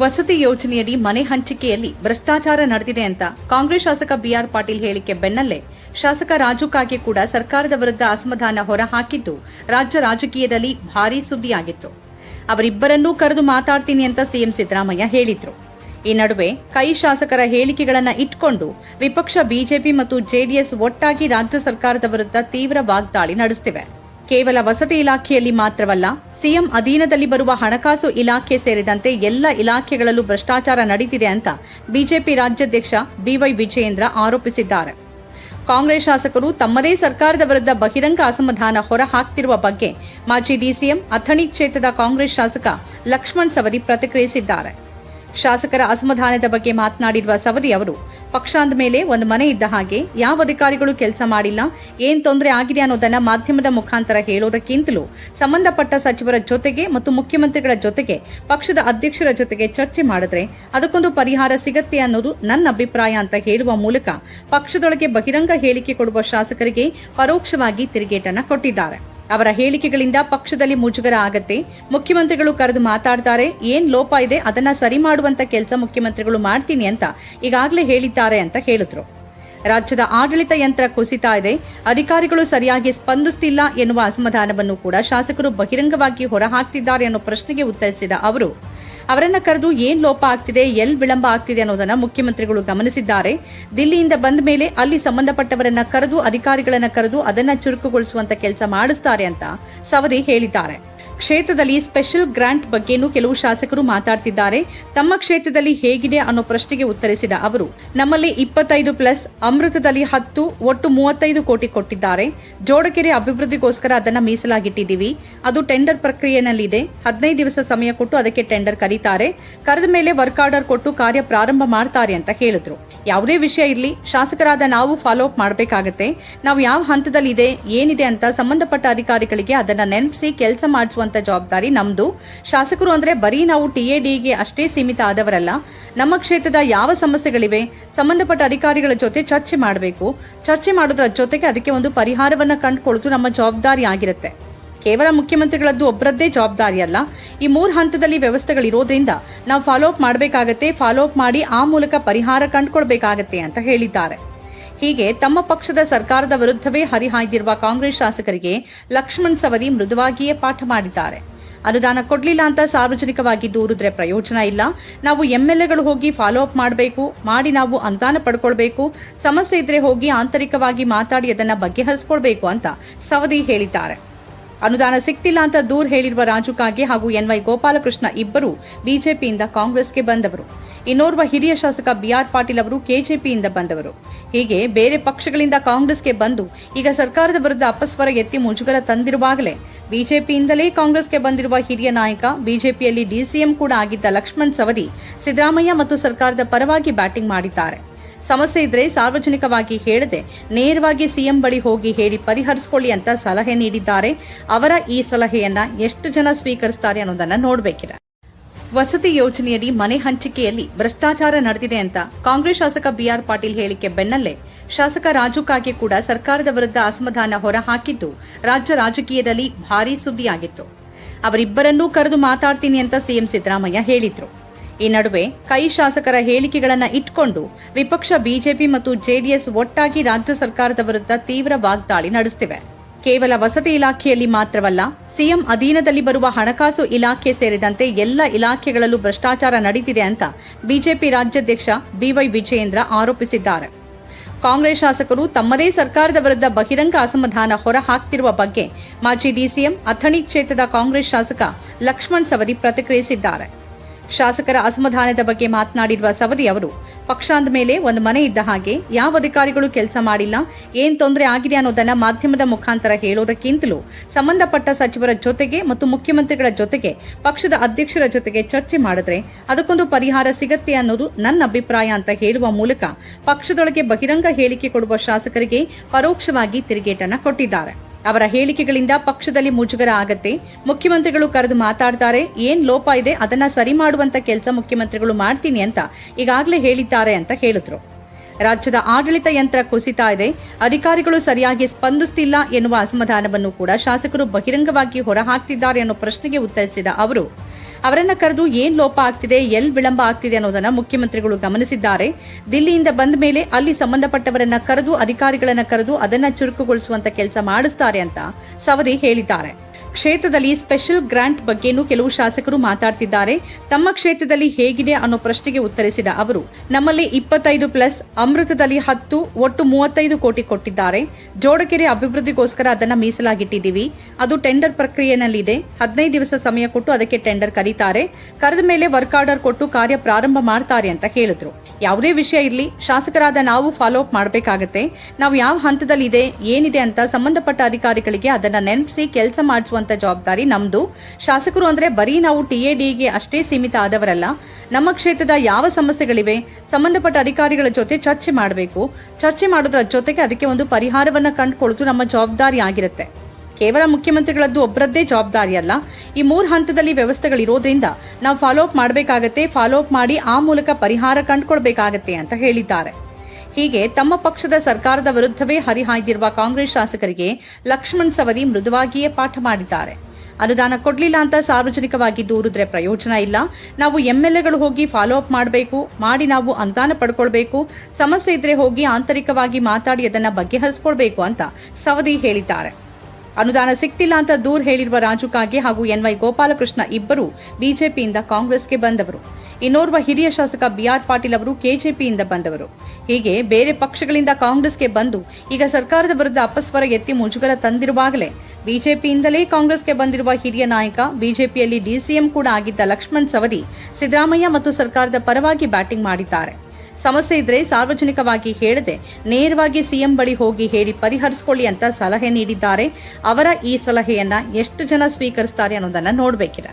ವಸತಿ ಯೋಜನೆಯಡಿ ಮನೆ ಹಂಚಿಕೆಯಲ್ಲಿ ಭ್ರಷ್ಟಾಚಾರ ನಡೆದಿದೆ ಅಂತ ಕಾಂಗ್ರೆಸ್ ಶಾಸಕ ಬಿಆರ್ ಪಾಟೀಲ್ ಹೇಳಿಕೆ ಬೆನ್ನಲ್ಲೇ ಶಾಸಕ ರಾಜು ಕಾಗೆ ಕೂಡ ಸರ್ಕಾರದ ವಿರುದ್ಧ ಅಸಮಾಧಾನ ಹೊರಹಾಕಿದ್ದು ರಾಜ್ಯ ರಾಜಕೀಯದಲ್ಲಿ ಭಾರೀ ಸುದ್ದಿಯಾಗಿತ್ತು. ಅವರಿಬ್ಬರನ್ನೂ ಕರೆದು ಮಾತಾಡ್ತೀನಿ ಅಂತ ಸಿಎಂ ಸಿದ್ದರಾಮಯ್ಯ ಹೇಳಿದ್ರು. ಈ ನಡುವೆ ಕೈ ಶಾಸಕರ ಹೇಳಿಕೆಗಳನ್ನು ಇಟ್ಕೊಂಡು ವಿಪಕ್ಷ ಬಿಜೆಪಿ ಮತ್ತು ಜೆಡಿಎಸ್ ಒಟ್ಟಾಗಿ ರಾಜ್ಯ ಸರ್ಕಾರದ ವಿರುದ್ಧ ತೀವ್ರ ವಾಗ್ದಾಳಿ ನಡೆಸುತ್ತಿವೆ ಕೇವಲ ವಸತಿ ಇಲಾಖೆಯಲ್ಲಿ ಮಾತ್ರವಲ್ಲ, ಸಿಎಂ ಅಧೀನದಲ್ಲಿ ಬರುವ ಹಣಕಾಸು ಇಲಾಖೆ ಸೇರಿದಂತೆ ಎಲ್ಲ ಇಲಾಖೆಗಳಲ್ಲೂ ಭ್ರಷ್ಟಾಚಾರ ನಡೀತಿದೆ ಅಂತ ಬಿಜೆಪಿ ರಾಜ್ಯಾಧ್ಯಕ್ಷ ಬಿವೈ ವಿಜಯೇಂದ್ರ ಆರೋಪಿಸಿದ್ದಾರೆ. ಕಾಂಗ್ರೆಸ್ ಶಾಸಕರು ತಮ್ಮದೇ ಸರ್ಕಾರದ ವಿರುದ್ಧ ಬಹಿರಂಗ ಅಸಮಾಧಾನ ಹೊರಹಾಕ್ತಿರುವ ಬಗ್ಗೆ ಮಾಜಿ ಡಿಸಿಎಂ ಅಥಣಿ ಕ್ಷೇತ್ರದ ಕಾಂಗ್ರೆಸ್ ಶಾಸಕ ಲಕ್ಷ್ಮಣ್ ಸವದಿ ಪ್ರತಿಕ್ರಿಯಿಸಿದ್ದಾರೆ. ಶಾಸಕರ ಅಸಮಾಧಾನದ ಬಗ್ಗೆ ಮಾತನಾಡಿರುವ ಸವದಿ ಅವರು, ಪಕ್ಷಾಂದ ಮೇಲೆ ಒಂದು ಮನೆ ಇದ್ದ ಹಾಗೆ ಯಾವ ಅಧಿಕಾರಿಗಳು ಕೆಲಸ ಮಾಡಿಲ್ಲ, ಏನ್ ತೊಂದರೆ ಆಗಿದೆ ಅನ್ನೋದನ್ನ ಮಾಧ್ಯಮದ ಮುಖಾಂತರ ಹೇಳೋದಕ್ಕಿಂತಲೂ ಸಂಬಂಧಪಟ್ಟ ಸಚಿವರ ಜೊತೆಗೆ ಮತ್ತು ಮುಖ್ಯಮಂತ್ರಿಗಳ ಜೊತೆಗೆ ಪಕ್ಷದ ಅಧ್ಯಕ್ಷರ ಜೊತೆಗೆ ಚರ್ಚೆ ಮಾಡಿದ್ರೆ ಅದಕ್ಕೊಂದು ಪರಿಹಾರ ಸಿಗತ್ತೆ ಅನ್ನೋದು ನನ್ನ ಅಭಿಪ್ರಾಯ ಅಂತ ಹೇಳುವ ಮೂಲಕ ಪಕ್ಷದೊಳಗೆ ಬಹಿರಂಗ ಹೇಳಿಕೆ ಕೊಡುವ ಶಾಸಕರಿಗೆ ಪರೋಕ್ಷವಾಗಿ ತಿರುಗೇಟನ್ನ ಕೊಟ್ಟಿದ್ದಾರೆ. ಅವರ ಹೇಳಿಕೆಗಳಿಂದ ಪಕ್ಷದಲ್ಲಿ ಮುಜುಗರ ಆಗತ್ತೆ. ಮುಖ್ಯಮಂತ್ರಿಗಳು ಕರೆದು ಮಾತಾಡ್ತಾರೆ, ಏನ್ ಲೋಪ ಇದೆ, ಅದನ್ನ ಸರಿ ಮಾಡುವಂತ ಕೆಲಸ ಮುಖ್ಯಮಂತ್ರಿಗಳು ಮಾಡ್ತೀನಿ ಅಂತ ಈಗಾಗಲೇ ಹೇಳಿದ್ದಾರೆ ಅಂತ ಹೇಳಿದ್ರು. ರಾಜ್ಯದ ಆಡಳಿತ ಯಂತ್ರ ಕುಸಿತಾ ಇದೆ, ಅಧಿಕಾರಿಗಳು ಸರಿಯಾಗಿ ಸ್ಪಂದಿಸ್ತಿಲ್ಲ ಎನ್ನುವ ಅಸಮಾಧಾನವನ್ನು ಕೂಡ ಶಾಸಕರು ಬಹಿರಂಗವಾಗಿ ಹೊರಹಾಕ್ತಿದ್ದಾರೆ ಅನ್ನೋ ಪ್ರಶ್ನೆಗೆ ಉತ್ತರಿಸಿದ ಅವರು. ಅವರನ್ನ ಕರೆದು ಏನ್ ಲೋಪ ಆಗ್ತಿದೆ, ಎಲ್ ವಿಳಂಬ ಆಗ್ತಿದೆ ಅನ್ನೋದನ್ನ ಮುಖ್ಯಮಂತ್ರಿಗಳು ಗಮನಿಸಿದ್ದಾರೆ. ದಿಲ್ಲಿಯಿಂದ ಬಂದ ಮೇಲೆ ಅಲ್ಲಿ ಸಂಬಂಧಪಟ್ಟವರನ್ನ ಕರೆದು, ಅಧಿಕಾರಿಗಳನ್ನ ಕರೆದು ಅದನ್ನ ಚುರುಕುಗೊಳಿಸುವಂತ ಕೆಲಸ ಮಾಡಿಸ್ತಾರೆ ಅಂತ ಸವದಿ ಹೇಳಿದ್ದಾರೆ. ಕ್ಷೇತ್ರದಲ್ಲಿ ಸ್ಪೆಷಲ್ ಗ್ರಾಂಟ್ ಬಗ್ಗೆನೂ ಕೆಲವು ಶಾಸಕರು ಮಾತಾಡ್ತಿದ್ದಾರೆ. ತಮ್ಮ ಕ್ಷೇತ್ರದಲ್ಲಿ ಹೇಗಿದೆ ಅನ್ನೋ ಪ್ರಶ್ನೆಗೆ ಉತ್ತರಿಸಿದ ಅವರು, ನಮ್ಮಲ್ಲಿ ಇಪ್ಪತ್ತೈದು ಪ್ಲಸ್, ಅಮೃತದಲ್ಲಿ ಹತ್ತು, ಒಟ್ಟು ಮೂವತ್ತೈದು ಕೋಟಿ ಕೊಟ್ಟಿದ್ದಾರೆ. ಜೋಡಕೆರೆ ಅಭಿವೃದ್ಧಿಗೋಸ್ಕರ ಅದನ್ನ ಮೀಸಲಾಗಿಟ್ಟಿದ್ದೀವಿ. ಅದು ಟೆಂಡರ್ ಪ್ರಕ್ರಿಯೆನಲ್ಲಿದೆ. ಹದಿನೈದು ದಿವಸ ಸಮಯ ಕೊಟ್ಟು ಅದಕ್ಕೆ ಟೆಂಡರ್ ಕರೀತಾರೆ. ಕರೆದ ಮೇಲೆ ವರ್ಕ್ ಆರ್ಡರ್ ಕೊಟ್ಟು ಕಾರ್ಯ ಪ್ರಾರಂಭ ಮಾಡ್ತಾರೆ ಅಂತ ಹೇಳಿದ್ರು. ಯಾವುದೇ ವಿಷಯ ಇರಲಿ, ಶಾಸಕರಾದ ನಾವು ಫಾಲೋ ಅಪ್ ಮಾಡಬೇಕಾಗತ್ತೆ. ನಾವು ಯಾವ ಹಂತದಲ್ಲಿ ಇದೆ ಏನಿದೆ ಅಂತ ಸಂಬಂಧಪಟ್ಟ ಅಧಿಕಾರಿಗಳಿಗೆ ಅದನ್ನ ನೆನಪಿಸಿ, ಕೆಲಸ ಮಾಡಿಸುವಂತ ಜವಾಬ್ದಾರಿ ನಮ್ದು. ಶಾಸಕರು ಅಂದ್ರೆ ಬರೀ ನಾವು ಟಿಎಡಿಗೆ ಅಷ್ಟೇ ಸೀಮಿತ ಆದವರಲ್ಲ, ನಮ್ಮ ಕ್ಷೇತ್ರದ ಯಾವ ಸಮಸ್ಯೆಗಳಿವೆ, ಸಂಬಂಧಪಟ್ಟ ಅಧಿಕಾರಿಗಳ ಜೊತೆ ಚರ್ಚೆ ಮಾಡಬೇಕು. ಚರ್ಚೆ ಮಾಡೋದ್ರ ಜೊತೆಗೆ ಅದಕ್ಕೆ ಒಂದು ಪರಿಹಾರವನ್ನ ಕಂಡುಕೊಳ್ಳೋದು ನಮ್ಮ ಜವಾಬ್ದಾರಿ ಆಗಿರುತ್ತೆ. ಕೇವಲ ಮುಖ್ಯಮಂತ್ರಿಗಳದ್ದು ಒಬ್ಬರದ್ದೇ ಜವಾಬ್ದಾರಿ ಅಲ್ಲ, ಈ ಮೂರು ಹಂತದಲ್ಲಿ ವ್ಯವಸ್ಥೆಗಳಿರೋದ್ರಿಂದ ನಾವು ಫಾಲೋ ಅಪ್ ಮಾಡಬೇಕಾಗತ್ತೆ ಫಾಲೋ ಅಪ್ ಮಾಡಿ ಆ ಮೂಲಕ ಪರಿಹಾರ ಕಂಡುಕೊಳ್ಬೇಕಾಗತ್ತೆ ಅಂತ ಹೇಳಿದ್ದಾರೆ. ಹೀಗೆ ತಮ್ಮ ಪಕ್ಷದ ಸರ್ಕಾರದ ವಿರುದ್ಧವೇ ಹರಿಹಾಯ್ದಿರುವ ಕಾಂಗ್ರೆಸ್ ಶಾಸಕರಿಗೆ ಲಕ್ಷ್ಮಣ್ ಸವದಿ ಮೃದುವಾಗಿಯೇ ಪಾಠ ಮಾಡಿದ್ದಾರೆ. ಅನುದಾನ ಕೊಡ್ಲಿಲ್ಲ ಅಂತ ಸಾರ್ವಜನಿಕವಾಗಿ ದೂರಿದ್ರೆ ಪ್ರಯೋಜನ ಇಲ್ಲ. ನಾವು ಎಂಎಲ್ಎಗಳು ಹೋಗಿ ಫಾಲೋ ಅಪ್ ಮಾಡಬೇಕು, ಮಾಡಿ ನಾವು ಅನುದಾನ ಪಡ್ಕೊಳ್ಬೇಕು, ಸಮಸ್ಯೆ ಇದ್ರೆ ಹೋಗಿ ಆಂತರಿಕವಾಗಿ ಮಾತಾಡಿ ಅದನ್ನ ಬಗೆಹರಿಸ್ಕೊಳ್ಬೇಕು ಅಂತ ಸವದಿ ಹೇಳಿದ್ದಾರೆ. ಅನುದಾನ ಸಿಗ್ತಿಲ್ಲ ಅಂತ ದೂರ್ ಹೇಳಿರುವ ರಾಜು ಕಾಗೆ ಹಾಗೂ ಎನ್ವೈ ಗೋಪಾಲಕೃಷ್ಣ ಇಬ್ಬರು ಬಿಜೆಪಿಯಿಂದ ಕಾಂಗ್ರೆಸ್ಗೆ ಬಂದವರು. ಇನ್ನೋರ್ವ ಹಿರಿಯ ಶಾಸಕ ಬಿಆರ್ ಪಾಟೀಲ್ ಅವರು ಕೆಜೆಪಿಯಿಂದ ಬಂದವರು. ಹೀಗೆ ಬೇರೆ ಪಕ್ಷಗಳಿಂದ ಕಾಂಗ್ರೆಸ್ಗೆ ಬಂದು ಈಗ ಸರ್ಕಾರದ ವಿರುದ್ಧ ಅಪಸ್ವರ ಎತ್ತಿ ಮುಜುಗರ ತಂದಿರುವಾಗಲೇ ಬಿಜೆಪಿಯಿಂದಲೇ ಕಾಂಗ್ರೆಸ್ಗೆ ಬಂದಿರುವ ಹಿರಿಯ ನಾಯಕ, ಬಿಜೆಪಿಯಲ್ಲಿ ಡಿಸಿಎಂ ಕೂಡ ಆಗಿದ್ದ ಲಕ್ಷ್ಮಣ್ ಸವದಿ ಸಿದ್ದರಾಮಯ್ಯ ಮತ್ತು ಸರ್ಕಾರದ ಪರವಾಗಿ ಬ್ಯಾಟಿಂಗ್ ಮಾಡಿದ್ದಾರೆ. ಸಮಸ್ಯೆ ಇದ್ರೆ ಸಾರ್ವಜನಿಕವಾಗಿ ಹೇಳದೆ ನೇರವಾಗಿ ಸಿಎಂ ಬಳಿ ಹೋಗಿ ಹೇಳಿ ಪರಿಹರಿಸಿಕೊಳ್ಳಿ ಅಂತ ಸಲಹೆ ನೀಡಿದ್ದಾರೆ. ಅವರ ಈ ಸಲಹೆಯನ್ನ ಎಷ್ಟು ಜನ ಸ್ವೀಕರಿಸ್ತಾರೆ ಅನ್ನೋದನ್ನ ನೋಡಬೇಕಿದೆ. ವಸತಿ ಯೋಜನೆಯಡಿ ಮನೆ ಹಂಚಿಕೆಯಲ್ಲಿ ಭ್ರಷ್ಟಾಚಾರ ನಡೆದಿದೆ ಅಂತ ಕಾಂಗ್ರೆಸ್ ಶಾಸಕ ಬಿಆರ್ ಪಾಟೀಲ್ ಹೇಳಿಕೆ ಬೆನ್ನಲ್ಲೇ ಶಾಸಕ ರಾಜು ಕಾಗೆ ಕೂಡ ಸರ್ಕಾರದ ವಿರುದ್ಧ ಅಸಮಾಧಾನ ಹೊರಹಾಕಿದ್ದು ರಾಜ್ಯ ರಾಜಕೀಯದಲ್ಲಿ ಭಾರೀ ಸುದ್ದಿಯಾಗಿತ್ತು. ಅವರಿಬ್ಬರನ್ನೂ ಕರೆದು ಮಾತಾಡ್ತೀನಿ ಅಂತ ಸಿಎಂ ಸಿದ್ದರಾಮಯ್ಯ ಹೇಳಿದ್ರು. ಈ ನಡುವೆ ಕೈ ಶಾಸಕರ ಹೇಳಿಕೆಗಳನ್ನು ಇಟ್ಕೊಂಡು ವಿಪಕ್ಷ ಬಿಜೆಪಿ ಮತ್ತು ಜೆಡಿಎಸ್ ಒಟ್ಟಾಗಿ ರಾಜ್ಯ ಸರ್ಕಾರದ ವಿರುದ್ಧ ತೀವ್ರ ವಾಗ್ದಾಳಿ ನಡೆಸುತ್ತಿವೆ ಕೇವಲ ವಸತಿ ಇಲಾಖೆಯಲ್ಲಿ ಮಾತ್ರವಲ್ಲ, ಸಿಎಂ ಅಧೀನದಲ್ಲಿ ಬರುವ ಹಣಕಾಸು ಇಲಾಖೆ ಸೇರಿದಂತೆ ಎಲ್ಲ ಇಲಾಖೆಗಳಲ್ಲೂ ಭ್ರಷ್ಟಾಚಾರ ನಡೀತಿದೆ ಅಂತ ಬಿಜೆಪಿ ರಾಜ್ಯಾಧ್ಯಕ್ಷ ಬಿವೈ ವಿಜಯೇಂದ್ರ ಆರೋಪಿಸಿದ್ದಾರೆ. ಕಾಂಗ್ರೆಸ್ ಶಾಸಕರು ತಮ್ಮದೇ ಸರ್ಕಾರದ ವಿರುದ್ಧ ಬಹಿರಂಗ ಅಸಮಾಧಾನ ಹೊರಹಾಕ್ತಿರುವ ಬಗ್ಗೆ ಮಾಜಿ ಡಿಸಿಎಂ ಅಥಣಿ ಕ್ಷೇತ್ರದ ಕಾಂಗ್ರೆಸ್ ಶಾಸಕ ಲಕ್ಷ್ಮಣ್ ಸವದಿ ಪ್ರತಿಕ್ರಿಯಿಸಿದ್ದಾರೆ. ಶಾಸಕರ ಅಸಮಾಧಾನದ ಬಗ್ಗೆ ಮಾತನಾಡಿರುವ ಸವದಿ ಅವರು ಪಕ್ಷಾಂದ ಮೇಲೆ ಒಂದು ಮನೆ ಇದ್ದ ಹಾಗೆ ಯಾವ ಅಧಿಕಾರಿಗಳು ಕೆಲಸ ಮಾಡಿಲ್ಲ, ಏನ್ ತೊಂದರೆ ಆಗಿದೆ ಅನ್ನೋದನ್ನ ಮಾಧ್ಯಮದ ಮುಖಾಂತರ ಹೇಳೋದಕ್ಕಿಂತಲೂ ಸಂಬಂಧಪಟ್ಟ ಸಚಿವರ ಜೊತೆಗೆ ಮತ್ತು ಮುಖ್ಯಮಂತ್ರಿಗಳ ಜೊತೆಗೆ ಪಕ್ಷದ ಅಧ್ಯಕ್ಷರ ಜೊತೆಗೆ ಚರ್ಚೆ ಮಾಡಿದ್ರೆ ಅದಕ್ಕೊಂದು ಪರಿಹಾರ ಸಿಗತ್ತೆ ಅನ್ನೋದು ನನ್ನ ಅಭಿಪ್ರಾಯ ಅಂತ ಹೇಳುವ ಮೂಲಕ ಪಕ್ಷದೊಳಗೆ ಬಹಿರಂಗ ಹೇಳಿಕೆ ಕೊಡುವ ಶಾಸಕರಿಗೆ ಪರೋಕ್ಷವಾಗಿ ತಿರುಗೇಟನ್ನ ಕೊಟ್ಟಿದ್ದಾರೆ. ಅವರ ಹೇಳಿಕೆಗಳಿಂದ ಪಕ್ಷದಲ್ಲಿ ಮುಜುಗರ ಆಗತ್ತೆ. ಮುಖ್ಯಮಂತ್ರಿಗಳು ಕರೆದು ಮಾತಾಡ್ತಾರೆ, ಏನ್ ಲೋಪ ಇದೆ, ಅದನ್ನ ಸರಿ ಮಾಡುವಂತ ಕೆಲಸ ಮುಖ್ಯಮಂತ್ರಿಗಳು ಮಾಡ್ತೀನಿ ಅಂತ ಈಗಾಗಲೇ ಹೇಳಿದ್ದಾರೆ ಅಂತ ಹೇಳಿದ್ರು. ರಾಜ್ಯದ ಆಡಳಿತ ಯಂತ್ರ ಕುಸಿತಾ ಇದೆ, ಅಧಿಕಾರಿಗಳು ಸರಿಯಾಗಿ ಸ್ಪಂದಿಸ್ತಿಲ್ಲ ಎನ್ನುವ ಅಸಮಾಧಾನವನ್ನು ಕೂಡ ಶಾಸಕರು ಬಹಿರಂಗವಾಗಿ ಹೊರಹಾಕ್ತಿದ್ದಾರೆ ಅನ್ನೋ ಪ್ರಶ್ನೆಗೆ ಉತ್ತರಿಸಿದ ಅವರು ಅವರನ್ನ ಕರೆದು ಏನ್ ಲೋಪ ಆಗ್ತಿದೆ, ಎಲ್ ವಿಳಂಬ ಆಗ್ತಿದೆ ಅನ್ನೋದನ್ನ ಮುಖ್ಯಮಂತ್ರಿಗಳು ಗಮನಿಸಿದ್ದಾರೆ. ದಿಲ್ಲಿಯಿಂದ ಬಂದ ಮೇಲೆ ಅಲ್ಲಿ ಸಂಬಂಧಪಟ್ಟವರನ್ನ ಕರೆದು, ಅಧಿಕಾರಿಗಳನ್ನ ಕರೆದು ಅದನ್ನ ಚುರುಕುಗೊಳಿಸುವಂತ ಕೆಲಸ ಮಾಡಿಸ್ತಾರೆ ಅಂತ ಸವದಿ ಹೇಳಿದ್ದಾರೆ. ಕ್ಷೇತ್ರದಲ್ಲಿ ಸ್ಪೆಷಲ್ ಗ್ರಾಂಟ್ ಬಗ್ಗೆನೂ ಕೆಲವು ಶಾಸಕರು ಮಾತಾಡ್ತಿದ್ದಾರೆ. ತಮ್ಮ ಕ್ಷೇತ್ರದಲ್ಲಿ ಹೇಗಿದೆ ಅನ್ನೋ ಪ್ರಶ್ನೆಗೆ ಉತ್ತರಿಸಿದ ಅವರು, ನಮ್ಮಲ್ಲಿ ಇಪ್ಪತ್ತೈದು ಪ್ಲಸ್ ಅಮೃತದಲ್ಲಿ ಹತ್ತು, ಒಟ್ಟು ಮೂವತ್ತೈದು ಕೋಟಿ ಕೊಟ್ಟಿದ್ದಾರೆ. ಜೋಡಕೆರೆ ಅಭಿವೃದ್ಧಿಗೋಸ್ಕರ ಅದನ್ನ ಮೀಸಲಾಗಿಟ್ಟಿದ್ದೀವಿ. ಅದು ಟೆಂಡರ್ ಪ್ರಕ್ರಿಯೆನಲ್ಲಿದೆ. ಹದಿನೈದು ದಿವಸ ಸಮಯ ಕೊಟ್ಟು ಅದಕ್ಕೆ ಟೆಂಡರ್ ಕರೀತಾರೆ. ಕರೆದ ಮೇಲೆ ವರ್ಕ್ ಆರ್ಡರ್ ಕೊಟ್ಟು ಕಾರ್ಯ ಪ್ರಾರಂಭ ಮಾಡ್ತಾರೆ ಅಂತ ಹೇಳಿದ್ರು. ಯಾವುದೇ ವಿಷಯ ಇರಲಿ, ಶಾಸಕರಾದ ನಾವು ಫಾಲೋ ಅಪ್ ಮಾಡಬೇಕಾಗತ್ತೆ. ನಾವು ಯಾವ ಹಂತದಲ್ಲಿ ಇದೆ ಏನಿದೆ ಅಂತ ಸಂಬಂಧಪಟ್ಟ ಅಧಿಕಾರಿಗಳಿಗೆ ಅದನ್ನ ನೆನಪಿಸಿ, ಕೆಲಸ ಮಾಡಿಸುವಂತ ಜವಾಬ್ದಾರಿ ನಮ್ದು. ಶಾಸಕರು ಅಂದ್ರೆ ಬರೀ ನಾವು ಟಿಎಡಿಗೆ ಅಷ್ಟೇ ಸೀಮಿತ ಆದವರಲ್ಲ, ನಮ್ಮ ಕ್ಷೇತ್ರದ ಯಾವ ಸಮಸ್ಯೆಗಳಿವೆ, ಸಂಬಂಧಪಟ್ಟ ಅಧಿಕಾರಿಗಳ ಜೊತೆ ಚರ್ಚೆ ಮಾಡಬೇಕು. ಚರ್ಚೆ ಮಾಡೋದ್ರ ಜೊತೆಗೆ ಅದಕ್ಕೆ ಒಂದು ಪರಿಹಾರವನ್ನ ಕಂಡುಕೊಳ್ಳೋದು ನಮ್ಮ ಜವಾಬ್ದಾರಿ ಆಗಿರುತ್ತೆ. ಕೇವಲ ಮುಖ್ಯಮಂತ್ರಿಗಳದ್ದು ಒಬ್ಬರದ್ದೇ ಜವಾಬ್ದಾರಿ ಅಲ್ಲ, ಈ ಮೂರು ಹಂತದಲ್ಲಿ ವ್ಯವಸ್ಥೆಗಳಿರೋದ್ರಿಂದ ನಾವು ಫಾಲೋ ಅಪ್ ಮಾಡಬೇಕಾಗತ್ತೆ ಫಾಲೋ ಅಪ್ ಮಾಡಿ ಆ ಮೂಲಕ ಪರಿಹಾರ ಕಂಡುಕೊಳ್ಬೇಕಾಗತ್ತೆ ಅಂತ ಹೇಳಿದ್ದಾರೆ. ಹೀಗೆ ತಮ್ಮ ಪಕ್ಷದ ಸರ್ಕಾರದ ವಿರುದ್ಧವೇ ಹರಿಹಾಯ್ದಿರುವ ಕಾಂಗ್ರೆಸ್ ಶಾಸಕರಿಗೆ ಲಕ್ಷ್ಮಣ್ ಸವದಿ ಮೃದುವಾಗಿಯೇ ಪಾಠ ಮಾಡಿದ್ದಾರೆ. ಅನುದಾನ ಕೊಡಲಿಲ್ಲ ಅಂತ ಸಾರ್ವಜನಿಕವಾಗಿ ದೂರಿದ್ರೆ ಪ್ರಯೋಜನ ಇಲ್ಲ. ನಾವು ಎಂಎಲ್ಎಗಳು ಹೋಗಿ ಫಾಲೋ ಅಪ್ ಮಾಡಬೇಕು, ಮಾಡಿ ನಾವು ಅನುದಾನ ಪಡ್ಕೊಳ್ಬೇಕು, ಸಮಸ್ಯೆ ಇದ್ರೆ ಹೋಗಿ ಆಂತರಿಕವಾಗಿ ಮಾತಾಡಿ ಅದನ್ನು ಬಗೆಹರಿಸ್ಕೊಳ್ಬೇಕು ಅಂತ ಸವದಿ ಹೇಳಿದ್ದಾರೆ. ಅನುದಾನ ಸಿಕ್ತಿಲ್ಲ ಅಂತ ದೂರ್ ಹೇಳಿರುವ ರಾಜು ಕಾಗೆ ಹಾಗೂ ಎನ್ವೈ ಗೋಪಾಲಕೃಷ್ಣ ಇಬ್ಬರು ಬಿಜೆಪಿಯಿಂದ ಕಾಂಗ್ರೆಸ್ಗೆ ಬಂದವರು. ಇನ್ನೋರ್ವ ಹಿರಿಯ ಶಾಸಕ ಬಿಆರ್ ಪಾಟೀಲ್ ಅವರು ಕೆಜೆಪಿಯಿಂದ ಬಂದವರು. ಹೀಗೆ ಬೇರೆ ಪಕ್ಷಗಳಿಂದ ಕಾಂಗ್ರೆಸ್ಗೆ ಬಂದು ಈಗ ಸರ್ಕಾರದ ವಿರುದ್ಧ ಅಪಸ್ವರ ಎತ್ತಿ ಮುಜುಗರ ತಂದಿರುವಾಗಲೇ ಬಿಜೆಪಿಯಿಂದಲೇ ಕಾಂಗ್ರೆಸ್ಗೆ ಬಂದಿರುವ ಹಿರಿಯ ನಾಯಕ ಬಿಜೆಪಿಯಲ್ಲಿ ಡಿಸಿಎಂ ಕೂಡ ಆಗಿದ್ದ ಲಕ್ಷ್ಮಣ್ ಸವದಿ ಸಿದ್ದರಾಮಯ್ಯ ಮತ್ತು ಸರ್ಕಾರದ ಪರವಾಗಿ ಬ್ಯಾಟಿಂಗ್ ಮಾಡಿದ್ದಾರೆ. ಸಮಸ್ಯೆ ಇದ್ರೆ ಸಾರ್ವಜನಿಕವಾಗಿ ಹೇಳದೆ ನೇರವಾಗಿ ಸಿಎಂ ಬಳಿ ಹೋಗಿ ಹೇಳಿ ಪರಿಹರಿಸಿಕೊಳ್ಳಿ ಅಂತ ಸಲಹೆ ನೀಡಿದ್ದಾರೆ. ಅವರ ಈ ಸಲಹೆಯನ್ನ ಎಷ್ಟು ಜನ ಸ್ವೀಕರಿಸ್ತಾರೆ ಅನ್ನೋದನ್ನ ನೋಡಬೇಕಿದೆ.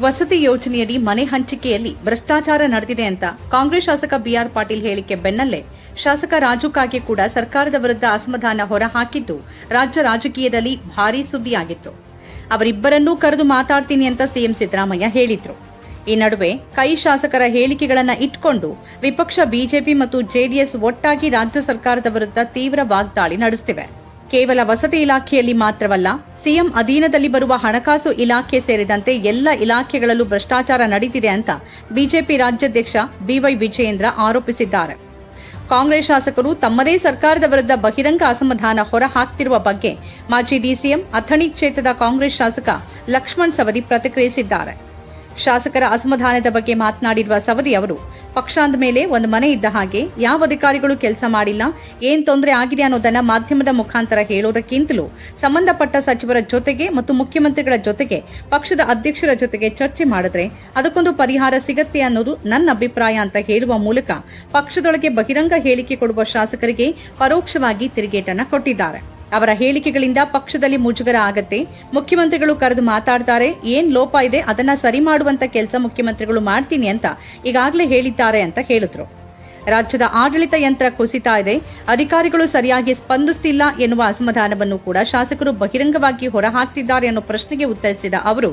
ವಸತಿ ಯೋಜನೆಯಡಿ ಮನೆ ಹಂಚಿಕೆಯಲ್ಲಿ ಭ್ರಷ್ಟಾಚಾರ ನಡೆದಿದೆ ಅಂತ ಕಾಂಗ್ರೆಸ್ ಶಾಸಕ ಬಿಆರ್ ಪಾಟೀಲ್ ಹೇಳಿಕೆ ಬೆನ್ನಲ್ಲೇ ಶಾಸಕ ರಾಜು ಕಾಗೆ ಕೂಡ ಸರ್ಕಾರದ ವಿರುದ್ಧ ಅಸಮಾಧಾನ ಹೊರಹಾಕಿದ್ದು ರಾಜ್ಯ ರಾಜಕೀಯದಲ್ಲಿ ಭಾರೀ ಸುದ್ದಿಯಾಗಿತ್ತು. ಅವರಿಬ್ಬರನ್ನೂ ಕರೆದು ಮಾತಾಡ್ತೀನಿ ಅಂತ ಸಿಎಂ ಸಿದ್ದರಾಮಯ್ಯ ಹೇಳಿದ್ರು. ಈ ನಡುವೆ ಕೈ ಶಾಸಕರ ಹೇಳಿಕೆಗಳನ್ನು ಇಟ್ಕೊಂಡು ವಿಪಕ್ಷ ಬಿಜೆಪಿ ಮತ್ತು ಜೆಡಿಎಸ್ ಒಟ್ಟಾಗಿ ರಾಜ್ಯ ಸರ್ಕಾರದ ವಿರುದ್ಧ ತೀವ್ರ ವಾಗ್ದಾಳಿ ನಡೆಸುತ್ತಿವೆ ಕೇವಲ ವಸತಿ ಇಲಾಖೆಯಲ್ಲಿ ಮಾತ್ರವಲ್ಲ, ಸಿಎಂ ಅಧೀನದಲ್ಲಿ ಬರುವ ಹಣಕಾಸು ಇಲಾಖೆ ಸೇರಿದಂತೆ ಎಲ್ಲ ಇಲಾಖೆಗಳಲ್ಲೂ ಭ್ರಷ್ಟಾಚಾರ ನಡೀತಿದೆ ಅಂತ ಬಿಜೆಪಿ ರಾಜ್ಯಾಧ್ಯಕ್ಷ ಬಿವೈ ವಿಜಯೇಂದ್ರ ಆರೋಪಿಸಿದ್ದಾರೆ. ಕಾಂಗ್ರೆಸ್ ಶಾಸಕರು ತಮ್ಮದೇ ಸರ್ಕಾರದ ವಿರುದ್ಧ ಬಹಿರಂಗ ಅಸಮಾಧಾನ ಹೊರಹಾಕ್ತಿರುವ ಬಗ್ಗೆ ಮಾಜಿ ಡಿಸಿಎಂ ಅಥಣಿ ಕ್ಷೇತ್ರದ ಕಾಂಗ್ರೆಸ್ ಶಾಸಕ ಲಕ್ಷ್ಮಣ್ ಸವದಿ ಪ್ರತಿಕ್ರಿಯಿಸಿದ್ದಾರೆ. ಶಾಸಕರ ಅಸಮಾಧಾನದ ಬಗ್ಗೆ ಮಾತನಾಡಿರುವ ಸವದಿ ಅವರು ಪಕ್ಷ ಅಂದ ಮೇಲೆ ಒಂದು ಮನೆ ಇದ್ದ ಹಾಗೆ ಯಾವ ಅಧಿಕಾರಿಗಳು ಕೆಲಸ ಮಾಡಿಲ್ಲ, ಏನ್ ತೊಂದರೆ ಆಗಿದೆ ಅನ್ನೋದನ್ನ ಮಾಧ್ಯಮದ ಮುಖಾಂತರ ಹೇಳೋದಕ್ಕಿಂತಲೂ ಸಂಬಂಧಪಟ್ಟ ಸಚಿವರ ಜೊತೆಗೆ ಮತ್ತು ಮುಖ್ಯಮಂತ್ರಿಗಳ ಜೊತೆಗೆ ಪಕ್ಷದ ಅಧ್ಯಕ್ಷರ ಜೊತೆಗೆ ಚರ್ಚೆ ಮಾಡಿದ್ರೆ ಅದಕ್ಕೊಂದು ಪರಿಹಾರ ಸಿಗತ್ತೆ ಅನ್ನೋದು ನನ್ನ ಅಭಿಪ್ರಾಯ ಅಂತ ಹೇಳುವ ಮೂಲಕ ಪಕ್ಷದೊಳಗೆ ಬಹಿರಂಗ ಹೇಳಿಕೆ ಕೊಡುವ ಶಾಸಕರಿಗೆ ಪರೋಕ್ಷವಾಗಿ ತಿರುಗೇಟನ್ನ ಕೊಟ್ಟಿದ್ದಾರೆ. ಅವರ ಹೇಳಿಕೆಗಳಿಂದ ಪಕ್ಷದಲ್ಲಿ ಮುಜುಗರ ಆಗತ್ತೆ. ಮುಖ್ಯಮಂತ್ರಿಗಳು ಕರೆದು ಮಾತಾಡ್ತಾರೆ, ಏನ್ ಲೋಪ ಇದೆ, ಅದನ್ನ ಸರಿ ಮಾಡುವಂತ ಕೆಲಸ ಮುಖ್ಯಮಂತ್ರಿಗಳು ಮಾಡ್ತೀನಿ ಅಂತ ಈಗಾಗಲೇ ಹೇಳಿದ್ದಾರೆ ಅಂತ ಹೇಳಿದ್ರು. ರಾಜ್ಯದ ಆಡಳಿತ ಯಂತ್ರ ಕುಸಿತಾ ಇದೆ, ಅಧಿಕಾರಿಗಳು ಸರಿಯಾಗಿ ಸ್ಪಂದಿಸ್ತಿಲ್ಲ ಎನ್ನುವ ಅಸಮಾಧಾನವನ್ನು ಕೂಡ ಶಾಸಕರು ಬಹಿರಂಗವಾಗಿ ಹೊರಹಾಕ್ತಿದ್ದಾರೆ ಅನ್ನೋ ಪ್ರಶ್ನೆಗೆ ಉತ್ತರಿಸಿದ ಅವರು.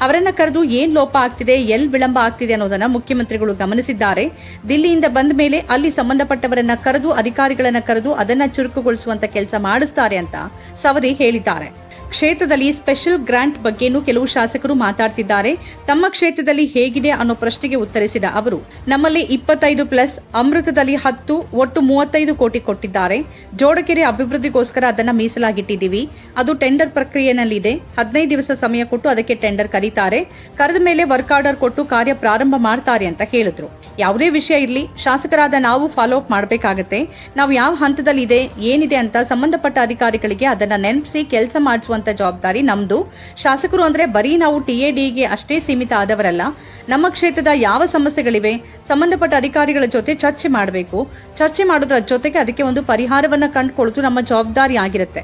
ಅವರನ್ನ ಕರೆದು ಏನ್ ಲೋಪ ಆಗ್ತಿದೆ, ಎಲ್ ವಿಳಂಬ ಆಗ್ತಿದೆ ಅನ್ನೋದನ್ನ ಮುಖ್ಯಮಂತ್ರಿಗಳು ಗಮನಿಸಿದ್ದಾರೆ. ದಿಲ್ಲಿಯಿಂದ ಬಂದ ಮೇಲೆ ಅಲ್ಲಿ ಸಂಬಂಧಪಟ್ಟವರನ್ನ ಕರೆದು, ಅಧಿಕಾರಿಗಳನ್ನ ಕರೆದು ಅದನ್ನ ಚುರುಕುಗೊಳಿಸುವಂತ ಕೆಲಸ ಮಾಡಿಸ್ತಾರೆ ಅಂತ ಸವದಿ ಹೇಳಿದ್ದಾರೆ. ಕ್ಷೇತ್ರದಲ್ಲಿ ಸ್ಪೆಷಲ್ ಗ್ರಾಂಟ್ ಬಗ್ಗೆನೂ ಕೆಲವು ಶಾಸಕರು ಮಾತಾಡ್ತಿದ್ದಾರೆ. ತಮ್ಮ ಕ್ಷೇತ್ರದಲ್ಲಿ ಹೇಗಿದೆ ಅನ್ನೋ ಪ್ರಶ್ನೆಗೆ ಉತ್ತರಿಸಿದ ಅವರು, ನಮ್ಮಲ್ಲಿ ಇಪ್ಪತ್ತೈದು ಪ್ಲಸ್, ಅಮೃತದಲ್ಲಿ ಹತ್ತು, ಒಟ್ಟು ಮೂವತ್ತೈದು ಕೋಟಿ ಕೊಟ್ಟಿದ್ದಾರೆ. ಜೋಡಕೆರೆ ಅಭಿವೃದ್ಧಿಗೋಸ್ಕರ ಅದನ್ನ ಮೀಸಲಾಗಿಟ್ಟಿದ್ದೀವಿ. ಅದು ಟೆಂಡರ್ ಪ್ರಕ್ರಿಯೆನಲ್ಲಿದೆ. ಹದಿನೈದು ದಿವಸ ಸಮಯ ಕೊಟ್ಟು ಅದಕ್ಕೆ ಟೆಂಡರ್ ಕರೀತಾರೆ. ಕರೆದ ಮೇಲೆ ವರ್ಕ್ ಆರ್ಡರ್ ಕೊಟ್ಟು ಕಾರ್ಯ ಪ್ರಾರಂಭ ಮಾಡ್ತಾರೆ ಅಂತ ಹೇಳಿದ್ರು. ಯಾವುದೇ ವಿಷಯ ಇರಲಿ, ಶಾಸಕರಾದ ನಾವು ಫಾಲೋ ಅಪ್ ಮಾಡಬೇಕಾಗತ್ತೆ. ನಾವು ಯಾವ ಹಂತದಲ್ಲಿ ಇದೆ ಏನಿದೆ ಅಂತ ಸಂಬಂಧಪಟ್ಟ ಅಧಿಕಾರಿಗಳಿಗೆ ಅದನ್ನ ನೆನಪಿಸಿ, ಕೆಲಸ ಮಾಡಿಸುವಂತ ಜವಾಬ್ದಾರಿ ನಮ್ದು. ಶಾಸಕರು ಅಂದ್ರೆ ಬರೀ ನಾವು ಟಿಎಡಿಗೆ ಅಷ್ಟೇ ಸೀಮಿತ ಆದವರಲ್ಲ, ನಮ್ಮ ಕ್ಷೇತ್ರದ ಯಾವ ಸಮಸ್ಯೆಗಳಿವೆ, ಸಂಬಂಧಪಟ್ಟ ಅಧಿಕಾರಿಗಳ ಜೊತೆ ಚರ್ಚೆ ಮಾಡಬೇಕು. ಚರ್ಚೆ ಮಾಡೋದ್ರ ಜೊತೆಗೆ ಅದಕ್ಕೆ ಒಂದು ಪರಿಹಾರವನ್ನ ಕಂಡುಕೊಳ್ಳುವುದು ನಮ್ಮ ಜವಾಬ್ದಾರಿ ಆಗಿರುತ್ತೆ.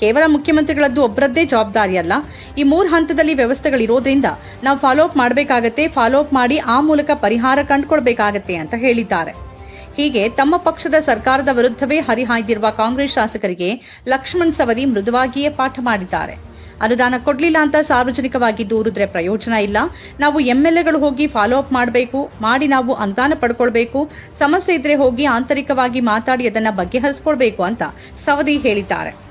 ಕೇವಲ ಮುಖ್ಯಮಂತ್ರಿಗಳದ್ದು ಒಬ್ಬರದ್ದೇ ಜವಾಬ್ದಾರಿ ಅಲ್ಲ, ಈ ಮೂರು ಹಂತದಲ್ಲಿ ವ್ಯವಸ್ಥೆಗಳಿರೋದ್ರಿಂದ ನಾವು ಫಾಲೋ ಅಪ್ ಮಾಡಬೇಕಾಗತ್ತೆ ಫಾಲೋ ಅಪ್ ಮಾಡಿ ಆ ಮೂಲಕ ಪರಿಹಾರ ಕಂಡುಕೊಳ್ಬೇಕಾಗತ್ತೆ ಅಂತ ಹೇಳಿದ್ದಾರೆ. ಹೀಗೆ ತಮ್ಮ ಪಕ್ಷದ ಸರ್ಕಾರದ ವಿರುದ್ಧವೇ ಹರಿಹಾಯ್ದಿರುವ ಕಾಂಗ್ರೆಸ್ ಶಾಸಕರಿಗೆ ಲಕ್ಷ್ಮಣ್ ಸವದಿ ಮೃದುವಾಗಿಯೇ ಪಾಠ ಮಾಡಿದ್ದಾರೆ. ಅನುದಾನ ಕೊಡ್ಲಿಲ್ಲ ಅಂತ ಸಾರ್ವಜನಿಕವಾಗಿ ದೂರಿದ್ರೆ ಪ್ರಯೋಜನ ಇಲ್ಲ. ನಾವು ಎಂಎಲ್ಎಗಳು ಹೋಗಿ ಫಾಲೋ ಅಪ್ ಮಾಡಬೇಕು, ಮಾಡಿ ನಾವು ಅನುದಾನ ಪಡ್ಕೊಳ್ಬೇಕು, ಸಮಸ್ಯೆ ಇದ್ರೆ ಹೋಗಿ ಆಂತರಿಕವಾಗಿ ಮಾತಾಡಿ ಅದನ್ನ ಬಗೆಹರಿಸ್ಕೊಳ್ಬೇಕು ಅಂತ ಸವದಿ ಹೇಳಿದ್ದಾರೆ.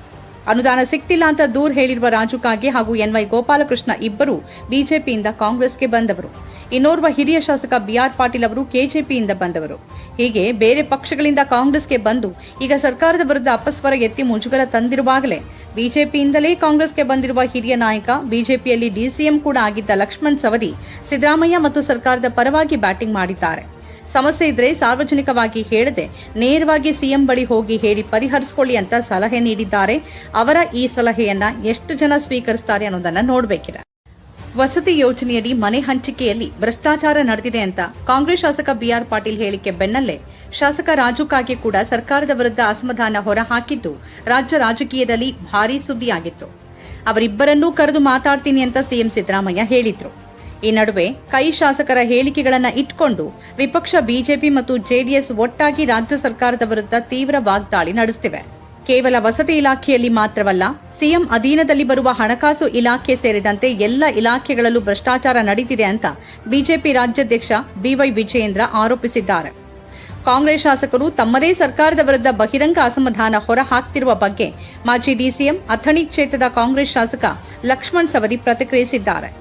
ಅನುದಾನ ಸಿಕ್ತಿಲ್ಲ ಅಂತ ದೂರ್ ಹೇಳಿರುವ ರಾಜು ಕಾಗೆ ಹಾಗೂ ಎನ್ವೈ ಗೋಪಾಲಕೃಷ್ಣ ಇಬ್ಬರು ಬಿಜೆಪಿಯಿಂದ ಕಾಂಗ್ರೆಸ್ಗೆ ಬಂದವರು. ಇನ್ನೋರ್ವ ಹಿರಿಯ ಶಾಸಕ ಬಿಆರ್ ಪಾಟೀಲ್ ಅವರು ಕೆಜೆಪಿಯಿಂದ ಬಂದವರು. ಹೀಗೆ ಬೇರೆ ಪಕ್ಷಗಳಿಂದ ಕಾಂಗ್ರೆಸ್ಗೆ ಬಂದು ಈಗ ಸರ್ಕಾರದ ವಿರುದ್ಧ ಅಪಸ್ವರ ಎತ್ತಿ ಮುಜುಗರ ತಂದಿರುವಾಗಲೇ ಬಿಜೆಪಿಯಿಂದಲೇ ಕಾಂಗ್ರೆಸ್ಗೆ ಬಂದಿರುವ ಹಿರಿಯ ನಾಯಕ, ಬಿಜೆಪಿಯಲ್ಲಿ ಡಿಸಿಎಂ ಕೂಡ ಆಗಿದ್ದ ಲಕ್ಷ್ಮಣ್ ಸವದಿ ಸಿದ್ದರಾಮಯ್ಯ ಮತ್ತು ಸರ್ಕಾರದ ಪರವಾಗಿ ಬ್ಯಾಟಿಂಗ್ ಮಾಡಿದ್ದಾರೆ. ಸಮಸ್ಯೆ ಇದ್ರೆ ಸಾರ್ವಜನಿಕವಾಗಿ ಹೇಳದೆ ನೇರವಾಗಿ ಸಿಎಂ ಬಳಿ ಹೋಗಿ ಹೇಳಿ ಪರಿಹರಿಸಿಕೊಳ್ಳಿ ಅಂತ ಸಲಹೆ ನೀಡಿದ್ದಾರೆ. ಅವರ ಈ ಸಲಹೆಯನ್ನ ಎಷ್ಟು ಜನ ಸ್ವೀಕರಿಸ್ತಾರೆ ಅನ್ನೋದನ್ನ ನೋಡ್ಬೇಕಿದೆ. ವಸತಿ ಯೋಜನೆಯಡಿ ಮನೆ ಹಂಚಿಕೆಯಲ್ಲಿ ಭ್ರಷ್ಟಾಚಾರ ನಡೆದಿದೆ ಅಂತ ಕಾಂಗ್ರೆಸ್ ಶಾಸಕ ಬಿಆರ್ ಪಾಟೀಲ್ ಹೇಳಿಕೆ ಬೆನ್ನಲ್ಲೇ ಶಾಸಕ ರಾಜು ಕಾಗೆ ಕೂಡ ಸರ್ಕಾರದ ವಿರುದ್ಧ ಅಸಮಾಧಾನ ಹೊರಹಾಕಿದ್ದು ರಾಜ್ಯ ರಾಜಕೀಯದಲ್ಲಿ ಭಾರೀ ಸುದ್ದಿಯಾಗಿತ್ತು. ಅವರಿಬ್ಬರನ್ನೂ ಕರೆದು ಮಾತಾಡ್ತೀನಿ ಅಂತ ಸಿಎಂ ಸಿದ್ದರಾಮಯ್ಯ ಹೇಳಿದ್ರು. ಈ ನಡುವೆ ಕೈ ಶಾಸಕರ ಹೇಳಿಕೆಗಳನ್ನು ಇಟ್ಕೊಂಡು ವಿಪಕ್ಷ ಬಿಜೆಪಿ ಮತ್ತು ಜೆಡಿಎಸ್ ಒಟ್ಟಾಗಿ ರಾಜ್ಯ ಸರ್ಕಾರದ ವಿರುದ್ಧ ತೀವ್ರ ವಾಗ್ದಾಳಿ ನಡೆಸುತ್ತಿವೆ ಕೇವಲ ವಸತಿ ಇಲಾಖೆಯಲ್ಲಿ ಮಾತ್ರವಲ್ಲ, ಸಿಎಂ ಅಧೀನದಲ್ಲಿ ಬರುವ ಹಣಕಾಸು ಇಲಾಖೆ ಸೇರಿದಂತೆ ಎಲ್ಲ ಇಲಾಖೆಗಳಲ್ಲೂ ಭ್ರಷ್ಟಾಚಾರ ನಡೀತಿದೆ ಅಂತ ಬಿಜೆಪಿ ರಾಜ್ಯಾಧ್ಯಕ್ಷ ಬಿವೈ ವಿಜಯೇಂದ್ರ ಆರೋಪಿಸಿದ್ದಾರೆ. ಕಾಂಗ್ರೆಸ್ ಶಾಸಕರು ತಮ್ಮದೇ ಸರ್ಕಾರದ ವಿರುದ್ಧ ಬಹಿರಂಗ ಅಸಮಾಧಾನ ಹೊರಹಾಕ್ತಿರುವ ಬಗ್ಗೆ ಮಾಜಿ ಡಿಸಿಎಂ ಅಥಣಿ ಕ್ಷೇತ್ರದ ಕಾಂಗ್ರೆಸ್ ಶಾಸಕ ಲಕ್ಷ್ಮಣ್ ಸವದಿ ಪ್ರತಿಕ್ರಿಯಿಸಿದ್ದಾರೆ.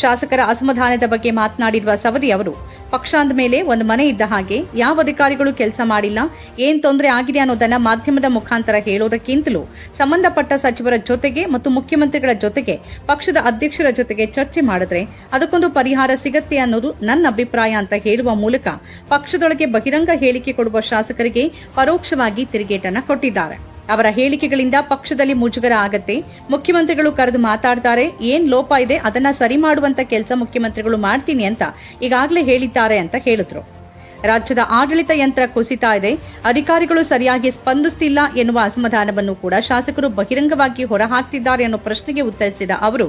ಶಾಸಕರ ಅಸಮಾಧಾನದ ಬಗ್ಗೆ ಮಾತನಾಡಿರುವ ಸವದಿ ಅವರು, ಪಕ್ಷಾಂದ ಮೇಲೆ ಒಂದು ಮನೆ ಇದ್ದ ಹಾಗೆ ಯಾವ ಅಧಿಕಾರಿಗಳು ಕೆಲಸ ಮಾಡಿಲ್ಲ, ಏನ್ ತೊಂದರೆ ಆಗಿದೆ ಅನ್ನೋದನ್ನ ಮಾಧ್ಯಮದ ಮುಖಾಂತರ ಹೇಳೋದಕ್ಕಿಂತಲೂ ಸಂಬಂಧಪಟ್ಟ ಸಚಿವರ ಜೊತೆಗೆ ಮತ್ತು ಮುಖ್ಯಮಂತ್ರಿಗಳ ಜೊತೆಗೆ ಪಕ್ಷದ ಅಧ್ಯಕ್ಷರ ಜೊತೆಗೆ ಚರ್ಚೆ ಮಾಡಿದ್ರೆ ಅದಕ್ಕೊಂದು ಪರಿಹಾರ ಸಿಗತ್ತೆ ಅನ್ನೋದು ನನ್ನ ಅಭಿಪ್ರಾಯ ಅಂತ ಹೇಳುವ ಮೂಲಕ ಪಕ್ಷದೊಳಗೆ ಬಹಿರಂಗ ಹೇಳಿಕೆ ಕೊಡುವ ಶಾಸಕರಿಗೆ ಪರೋಕ್ಷವಾಗಿ ತಿರುಗೇಟನ್ನು ಕೊಟ್ಟಿದ್ದಾರೆ. ಅವರ ಹೇಳಿಕೆಗಳಿಂದ ಪಕ್ಷದಲ್ಲಿ ಮುಜುಗರ ಆಗತ್ತೆ. ಮುಖ್ಯಮಂತ್ರಿಗಳು ಕರೆದು ಮಾತಾಡ್ತಾರೆ, ಏನ್ ಲೋಪ ಇದೆ, ಅದನ್ನ ಸರಿ ಮಾಡುವಂತ ಕೆಲಸ ಮುಖ್ಯಮಂತ್ರಿಗಳು ಮಾಡ್ತೀನಿ ಅಂತ ಈಗಾಗಲೇ ಹೇಳಿದ್ದಾರೆ ಅಂತ ಹೇಳಿದ್ರು. ರಾಜ್ಯದ ಆಡಳಿತ ಯಂತ್ರ ಕುಸಿತಾ ಇದೆ, ಅಧಿಕಾರಿಗಳು ಸರಿಯಾಗಿ ಸ್ಪಂದಿಸ್ತಿಲ್ಲ ಎನ್ನುವ ಅಸಮಾಧಾನವನ್ನು ಕೂಡ ಶಾಸಕರು ಬಹಿರಂಗವಾಗಿ ಹೊರಹಾಕ್ತಿದ್ದಾರೆ ಅನ್ನೋ ಪ್ರಶ್ನೆಗೆ ಉತ್ತರಿಸಿದ ಅವರು.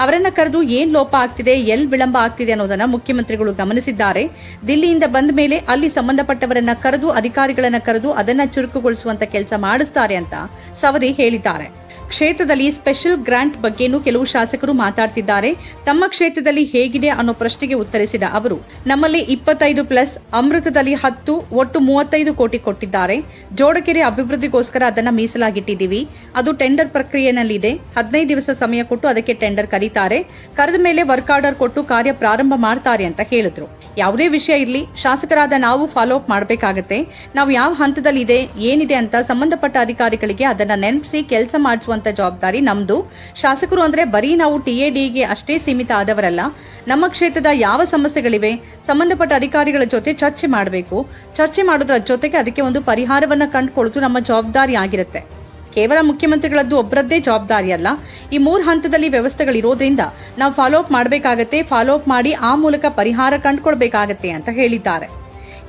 ಅವರನ್ನ ಕರೆದು ಏನ್ ಲೋಪ ಆಗ್ತಿದೆ, ಎಲ್ ವಿಳಂಬ ಆಗ್ತಿದೆ ಅನ್ನೋದನ್ನ ಮುಖ್ಯಮಂತ್ರಿಗಳು ಗಮನಿಸಿದ್ದಾರೆ. ದಿಲ್ಲಿಯಿಂದ ಬಂದ ಮೇಲೆ ಅಲ್ಲಿ ಸಂಬಂಧಪಟ್ಟವರನ್ನ ಕರೆದು, ಅಧಿಕಾರಿಗಳನ್ನ ಕರೆದು ಅದನ್ನ ಚುರುಕುಗೊಳಿಸುವಂತ ಕೆಲಸ ಮಾಡಿಸ್ತಾರೆ ಅಂತ ಸವದಿ ಹೇಳಿದ್ದಾರೆ. ಕ್ಷೇತ್ರದಲ್ಲಿ ಸ್ಪೆಷಲ್ ಗ್ರಾಂಟ್ ಬಗ್ಗೆನೂ ಕೆಲವು ಶಾಸಕರು ಮಾತಾಡ್ತಿದ್ದಾರೆ. ತಮ್ಮ ಕ್ಷೇತ್ರದಲ್ಲಿ ಹೇಗಿದೆ ಅನ್ನೋ ಪ್ರಶ್ನೆಗೆ ಉತ್ತರಿಸಿದ ಅವರು, ನಮ್ಮಲ್ಲಿ ಇಪ್ಪತ್ತೈದು ಪ್ಲಸ್, ಅಮೃತದಲ್ಲಿ ಹತ್ತು, ಒಟ್ಟು ಮೂವತ್ತೈದು ಕೋಟಿ ಕೊಟ್ಟಿದ್ದಾರೆ. ಜೋಡಕೆರೆ ಅಭಿವೃದ್ಧಿಗೋಸ್ಕರ ಅದನ್ನ ಮೀಸಲಾಗಿಟ್ಟಿದ್ದೀವಿ. ಅದು ಟೆಂಡರ್ ಪ್ರಕ್ರಿಯೆನಲ್ಲಿದೆ. ಹದಿನೈದು ದಿವಸ ಸಮಯ ಕೊಟ್ಟು ಅದಕ್ಕೆ ಟೆಂಡರ್ ಕರೀತಾರೆ. ಕರೆದ ಮೇಲೆ ವರ್ಕ್ ಆರ್ಡರ್ ಕೊಟ್ಟು ಕಾರ್ಯ ಪ್ರಾರಂಭ ಮಾಡ್ತಾರೆ ಅಂತ ಹೇಳಿದ್ರು. ಯಾವುದೇ ವಿಷಯ ಇರಲಿ, ಶಾಸಕರಾದ ನಾವು ಫಾಲೋ ಅಪ್ ಮಾಡಬೇಕಾಗತ್ತೆ. ನಾವು ಯಾವ ಹಂತದಲ್ಲಿ ಇದೆ ಏನಿದೆ ಅಂತ ಸಂಬಂಧಪಟ್ಟ ಅಧಿಕಾರಿಗಳಿಗೆ ಅದನ್ನ ನೆನಪಿಸಿ ಕೆಲಸ ಮಾಡಿಸುವಂತ ಜವಾಬ್ದಾರಿ ನಮ್ದು. ಶಾಸಕರು ಅಂದ್ರೆ ಬರೀ ನಾವು ಟಿಎಡಿಗೆ ಅಷ್ಟೇ ಸೀಮಿತ ಆದವರಲ್ಲ. ನಮ್ಮ ಕ್ಷೇತ್ರದ ಯಾವ ಸಮಸ್ಯೆಗಳಿವೆ, ಸಂಬಂಧಪಟ್ಟ ಅಧಿಕಾರಿಗಳ ಜೊತೆ ಚರ್ಚೆ ಮಾಡಬೇಕು. ಚರ್ಚೆ ಮಾಡೋದ್ರ ಜೊತೆಗೆ ಅದಕ್ಕೆ ಒಂದು ಪರಿಹಾರವನ್ನ ಕಂಡುಕೊಳ್ಳೋದು ನಮ್ಮ ಜವಾಬ್ದಾರಿ ಆಗಿರುತ್ತೆ. ಕೇವಲ ಮುಖ್ಯಮಂತ್ರಿಗಳದ್ದು ಒಬ್ಬರದ್ದೇ ಜವಾಬ್ದಾರಿ ಅಲ್ಲ. ಈ ಮೂರು ಹಂತದಲ್ಲಿ ವ್ಯವಸ್ಥೆಗಳಿರೋದ್ರಿಂದ ನಾವು ಫಾಲೋ ಅಪ್ ಮಾಡಬೇಕಾಗತ್ತೆ ಫಾಲೋ ಅಪ್ ಮಾಡಿ ಆ ಮೂಲಕ ಪರಿಹಾರ ಕಂಡುಕೊಳ್ಬೇಕಾಗತ್ತೆ ಅಂತ ಹೇಳಿದ್ದಾರೆ.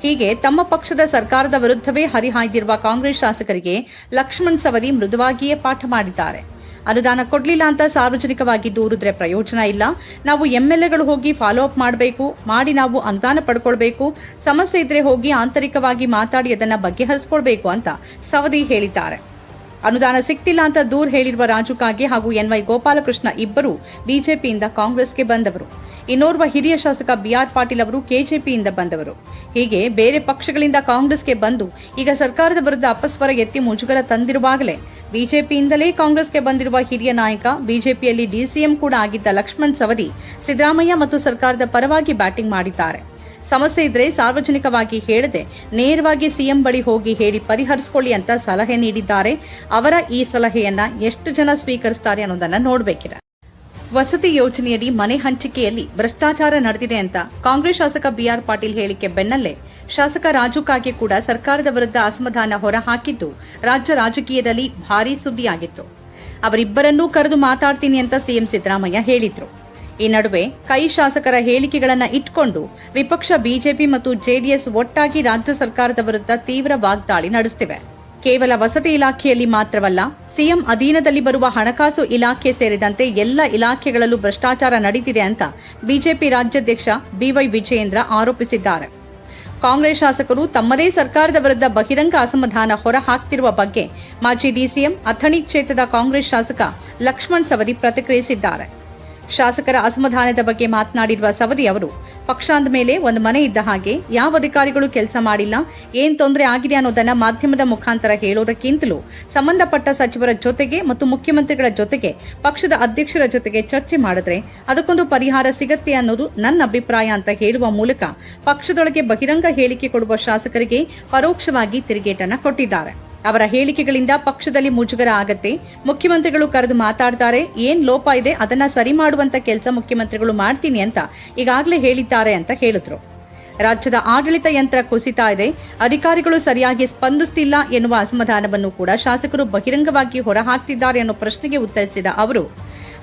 ಹೀಗೆ ತಮ್ಮ ಪಕ್ಷದ ಸರ್ಕಾರದ ವಿರುದ್ಧವೇ ಹರಿಹಾಯ್ದಿರುವ ಕಾಂಗ್ರೆಸ್ ಶಾಸಕರಿಗೆ ಲಕ್ಷ್ಮಣ್ ಸವದಿ ಮೃದುವಾಗಿಯೇ ಪಾಠ ಮಾಡಿದ್ದಾರೆ. ಅನುದಾನ ಕೊಡಲಿಲ್ಲ ಅಂತ ಸಾರ್ವಜನಿಕವಾಗಿ ದೂರಿದ್ರೆ ಪ್ರಯೋಜನ ಇಲ್ಲ. ನಾವು ಎಂಎಲ್ಎಗಳು ಹೋಗಿ ಫಾಲೋ ಅಪ್ ಮಾಡಬೇಕು, ಮಾಡಿ ನಾವು ಅನುದಾನ ಪಡ್ಕೊಳ್ಬೇಕು, ಸಮಸ್ಯೆ ಇದ್ರೆ ಹೋಗಿ ಆಂತರಿಕವಾಗಿ ಮಾತಾಡಿ ಅದನ್ನು ಬಗೆಹರಿಸಿಕೊಳ್ಬೇಕು ಅಂತ ಸವದಿ ಹೇಳಿದ್ದಾರೆ. ಅನುದಾನ ಸಿಕ್ತಿಲ್ಲ ಅಂತ ದೂರು ಹೇಳಿರುವ ರಾಜು ಕಾಗೆ ಹಾಗೂ ಎನ್ವೈ ಗೋಪಾಲಕೃಷ್ಣ ಇಬ್ಬರು ಬಿಜೆಪಿಯಿಂದ ಕಾಂಗ್ರೆಸ್ಗೆ ಬಂದವರು. ಇನ್ನೋರ್ವ ಹಿರಿಯ ಶಾಸಕ ಬಿಆರ್ ಪಾಟೀಲ್ ಅವರು ಕೆಜೆಪಿಯಿಂದ ಬಂದವರು. ಹೀಗೆ ಬೇರೆ ಪಕ್ಷಗಳಿಂದ ಕಾಂಗ್ರೆಸ್ಗೆ ಬಂದು ಈಗ ಸರ್ಕಾರದ ವಿರುದ್ಧ ಅಪಸ್ವರ ಎತ್ತಿ ಮುಜುಗರ ತಂದಿರುವಾಗಲೇ ಬಿಜೆಪಿಯಿಂದಲೇ ಕಾಂಗ್ರೆಸ್ಗೆ ಬಂದಿರುವ ಹಿರಿಯ ನಾಯಕ, ಬಿಜೆಪಿಯಲ್ಲಿ ಡಿಸಿಎಂ ಕೂಡ ಆಗಿದ್ದ ಲಕ್ಷ್ಮಣ್ ಸವದಿ ಸಿದ್ದರಾಮಯ್ಯ ಮತ್ತು ಸರ್ಕಾರದ ಪರವಾಗಿ ಬ್ಯಾಟಿಂಗ್ ಮಾಡಿದ್ದಾರೆ. ಸಮಸ್ಯೆ ಇದ್ರೆ ಸಾರ್ವಜನಿಕವಾಗಿ ಹೇಳದೆ ನೇರವಾಗಿ ಸಿಎಂ ಬಳಿ ಹೋಗಿ ಹೇಳಿ ಪರಿಹರಿಸಿಕೊಳ್ಳಿ ಅಂತ ಸಲಹೆ ನೀಡಿದ್ದಾರೆ. ಅವರ ಈ ಸಲಹೆಯನ್ನ ಎಷ್ಟು ಜನ ಸ್ವೀಕರಿಸ್ತಾರೆ ಅನ್ನೋದನ್ನ ನೋಡಬೇಕಿದೆ. ವಸತಿ ಯೋಜನೆಯಡಿ ಮನೆ ಹಂಚಿಕೆಯಲ್ಲಿ ಭ್ರಷ್ಟಾಚಾರ ನಡೆದಿದೆ ಅಂತ ಕಾಂಗ್ರೆಸ್ ಶಾಸಕ ಬಿಆರ್ ಪಾಟೀಲ್ ಹೇಳಿಕೆ ಬೆನ್ನಲ್ಲೇ ಶಾಸಕ ರಾಜು ಕಾಗೆ ಕೂಡ ಸರ್ಕಾರದ ವಿರುದ್ಧ ಅಸಮಾಧಾನ ಹೊರಹಾಕಿದ್ದು ರಾಜ್ಯ ರಾಜಕೀಯದಲ್ಲಿ ಭಾರೀ ಸುದ್ದಿಯಾಗಿತ್ತು. ಅವರಿಬ್ಬರನ್ನೂ ಕರೆದು ಮಾತಾಡ್ತೀನಿ ಅಂತ ಸಿಎಂ ಸಿದ್ದರಾಮಯ್ಯ ಹೇಳಿದ್ರು. ಈ ನಡುವೆ ಕೈ ಶಾಸಕರ ಹೇಳಿಕೆಗಳನ್ನು ಇಟ್ಕೊಂಡು ವಿಪಕ್ಷ ಬಿಜೆಪಿ ಮತ್ತು ಜೆಡಿಎಸ್ ಒಟ್ಟಾಗಿ ರಾಜ್ಯ ಸರ್ಕಾರದ ವಿರುದ್ಧ ತೀವ್ರ ವಾಗ್ದಾಳಿ ನಡೆಸುತ್ತಿವೆ ಕೇವಲ ವಸತಿ ಇಲಾಖೆಯಲ್ಲಿ ಮಾತ್ರವಲ್ಲ, ಸಿಎಂ ಅಧೀನದಲ್ಲಿ ಬರುವ ಹಣಕಾಸು ಇಲಾಖೆ ಸೇರಿದಂತೆ ಎಲ್ಲ ಇಲಾಖೆಗಳಲ್ಲೂ ಭ್ರಷ್ಟಾಚಾರ ನಡೀತಿದೆ ಅಂತ ಬಿಜೆಪಿ ರಾಜ್ಯಾಧ್ಯಕ್ಷ ಬಿವೈ ವಿಜಯೇಂದ್ರ ಆರೋಪಿಸಿದ್ದಾರೆ. ಕಾಂಗ್ರೆಸ್ ಶಾಸಕರು ತಮ್ಮದೇ ಸರ್ಕಾರದ ವಿರುದ್ಧ ಬಹಿರಂಗ ಅಸಮಾಧಾನ ಹೊರಹಾಕ್ತಿರುವ ಬಗ್ಗೆ ಮಾಜಿ ಡಿಸಿಎಂ ಅಥಣಿ ಕ್ಷೇತ್ರದ ಕಾಂಗ್ರೆಸ್ ಶಾಸಕ ಲಕ್ಷ್ಮಣ್ ಸವದಿ ಪ್ರತಿಕ್ರಿಯಿಸಿದ್ದಾರೆ. ಶಾಸಕರ ಅಸಮಾಧಾನದ ಬಗ್ಗೆ ಮಾತನಾಡಿರುವ ಸವದಿ ಅವರು ಪಕ್ಷಾಂದ ಮೇಲೆ ಒಂದು ಮನೆ ಇದ್ದ ಹಾಗೆ ಯಾವ ಅಧಿಕಾರಿಗಳು ಕೆಲಸ ಮಾಡಿಲ್ಲ, ಏನ್ ತೊಂದರೆ ಆಗಿದೆ ಅನ್ನೋದನ್ನ ಮಾಧ್ಯಮದ ಮುಖಾಂತರ ಹೇಳೋದಕ್ಕಿಂತಲೂ ಸಂಬಂಧಪಟ್ಟ ಸಚಿವರ ಜೊತೆಗೆ ಮತ್ತು ಮುಖ್ಯಮಂತ್ರಿಗಳ ಜೊತೆಗೆ ಪಕ್ಷದ ಅಧ್ಯಕ್ಷರ ಜೊತೆಗೆ ಚರ್ಚೆ ಮಾಡಿದ್ರೆ ಅದಕ್ಕೊಂದು ಪರಿಹಾರ ಸಿಗತ್ತೆ ಅನ್ನೋದು ನನ್ನ ಅಭಿಪ್ರಾಯ ಅಂತ ಹೇಳುವ ಮೂಲಕ ಪಕ್ಷದೊಳಗೆ ಬಹಿರಂಗ ಹೇಳಿಕೆ ಕೊಡುವ ಶಾಸಕರಿಗೆ ಪರೋಕ್ಷವಾಗಿ ತಿರುಗೇಟನ್ನ ಕೊಟ್ಟಿದ್ದಾರೆ. ಅವರ ಹೇಳಿಕೆಗಳಿಂದ ಪಕ್ಷದಲ್ಲಿ ಮುಜುಗರ ಆಗತ್ತೆ. ಮುಖ್ಯಮಂತ್ರಿಗಳು ಕರೆದು ಮಾತಾಡ್ತಾರೆ. ಏನ್ ಲೋಪ ಇದೆ? ಅದನ್ನ ಸರಿ ಮಾಡುವಂತ ಕೆಲಸ ಮುಖ್ಯಮಂತ್ರಿಗಳು ಮಾಡ್ತೀನಿ ಅಂತ ಈಗಾಗಲೇ ಹೇಳಿದ್ದಾರೆ ಅಂತ ಹೇಳಿದ್ರು. ರಾಜ್ಯದ ಆಡಳಿತ ಯಂತ್ರ ಕುಸಿತಾ ಇದೆ. ಅಧಿಕಾರಿಗಳು ಸರಿಯಾಗಿ ಸ್ಪಂದಿಸ್ತಿಲ್ಲ ಎನ್ನುವ ಅಸಮಾಧಾನವನ್ನು ಕೂಡ ಶಾಸಕರು ಬಹಿರಂಗವಾಗಿ ಹೊರಹಾಕ್ತಿದ್ದಾರೆ ಅನ್ನೋ ಪ್ರಶ್ನೆಗೆ ಉತ್ತರಿಸಿದ ಅವರು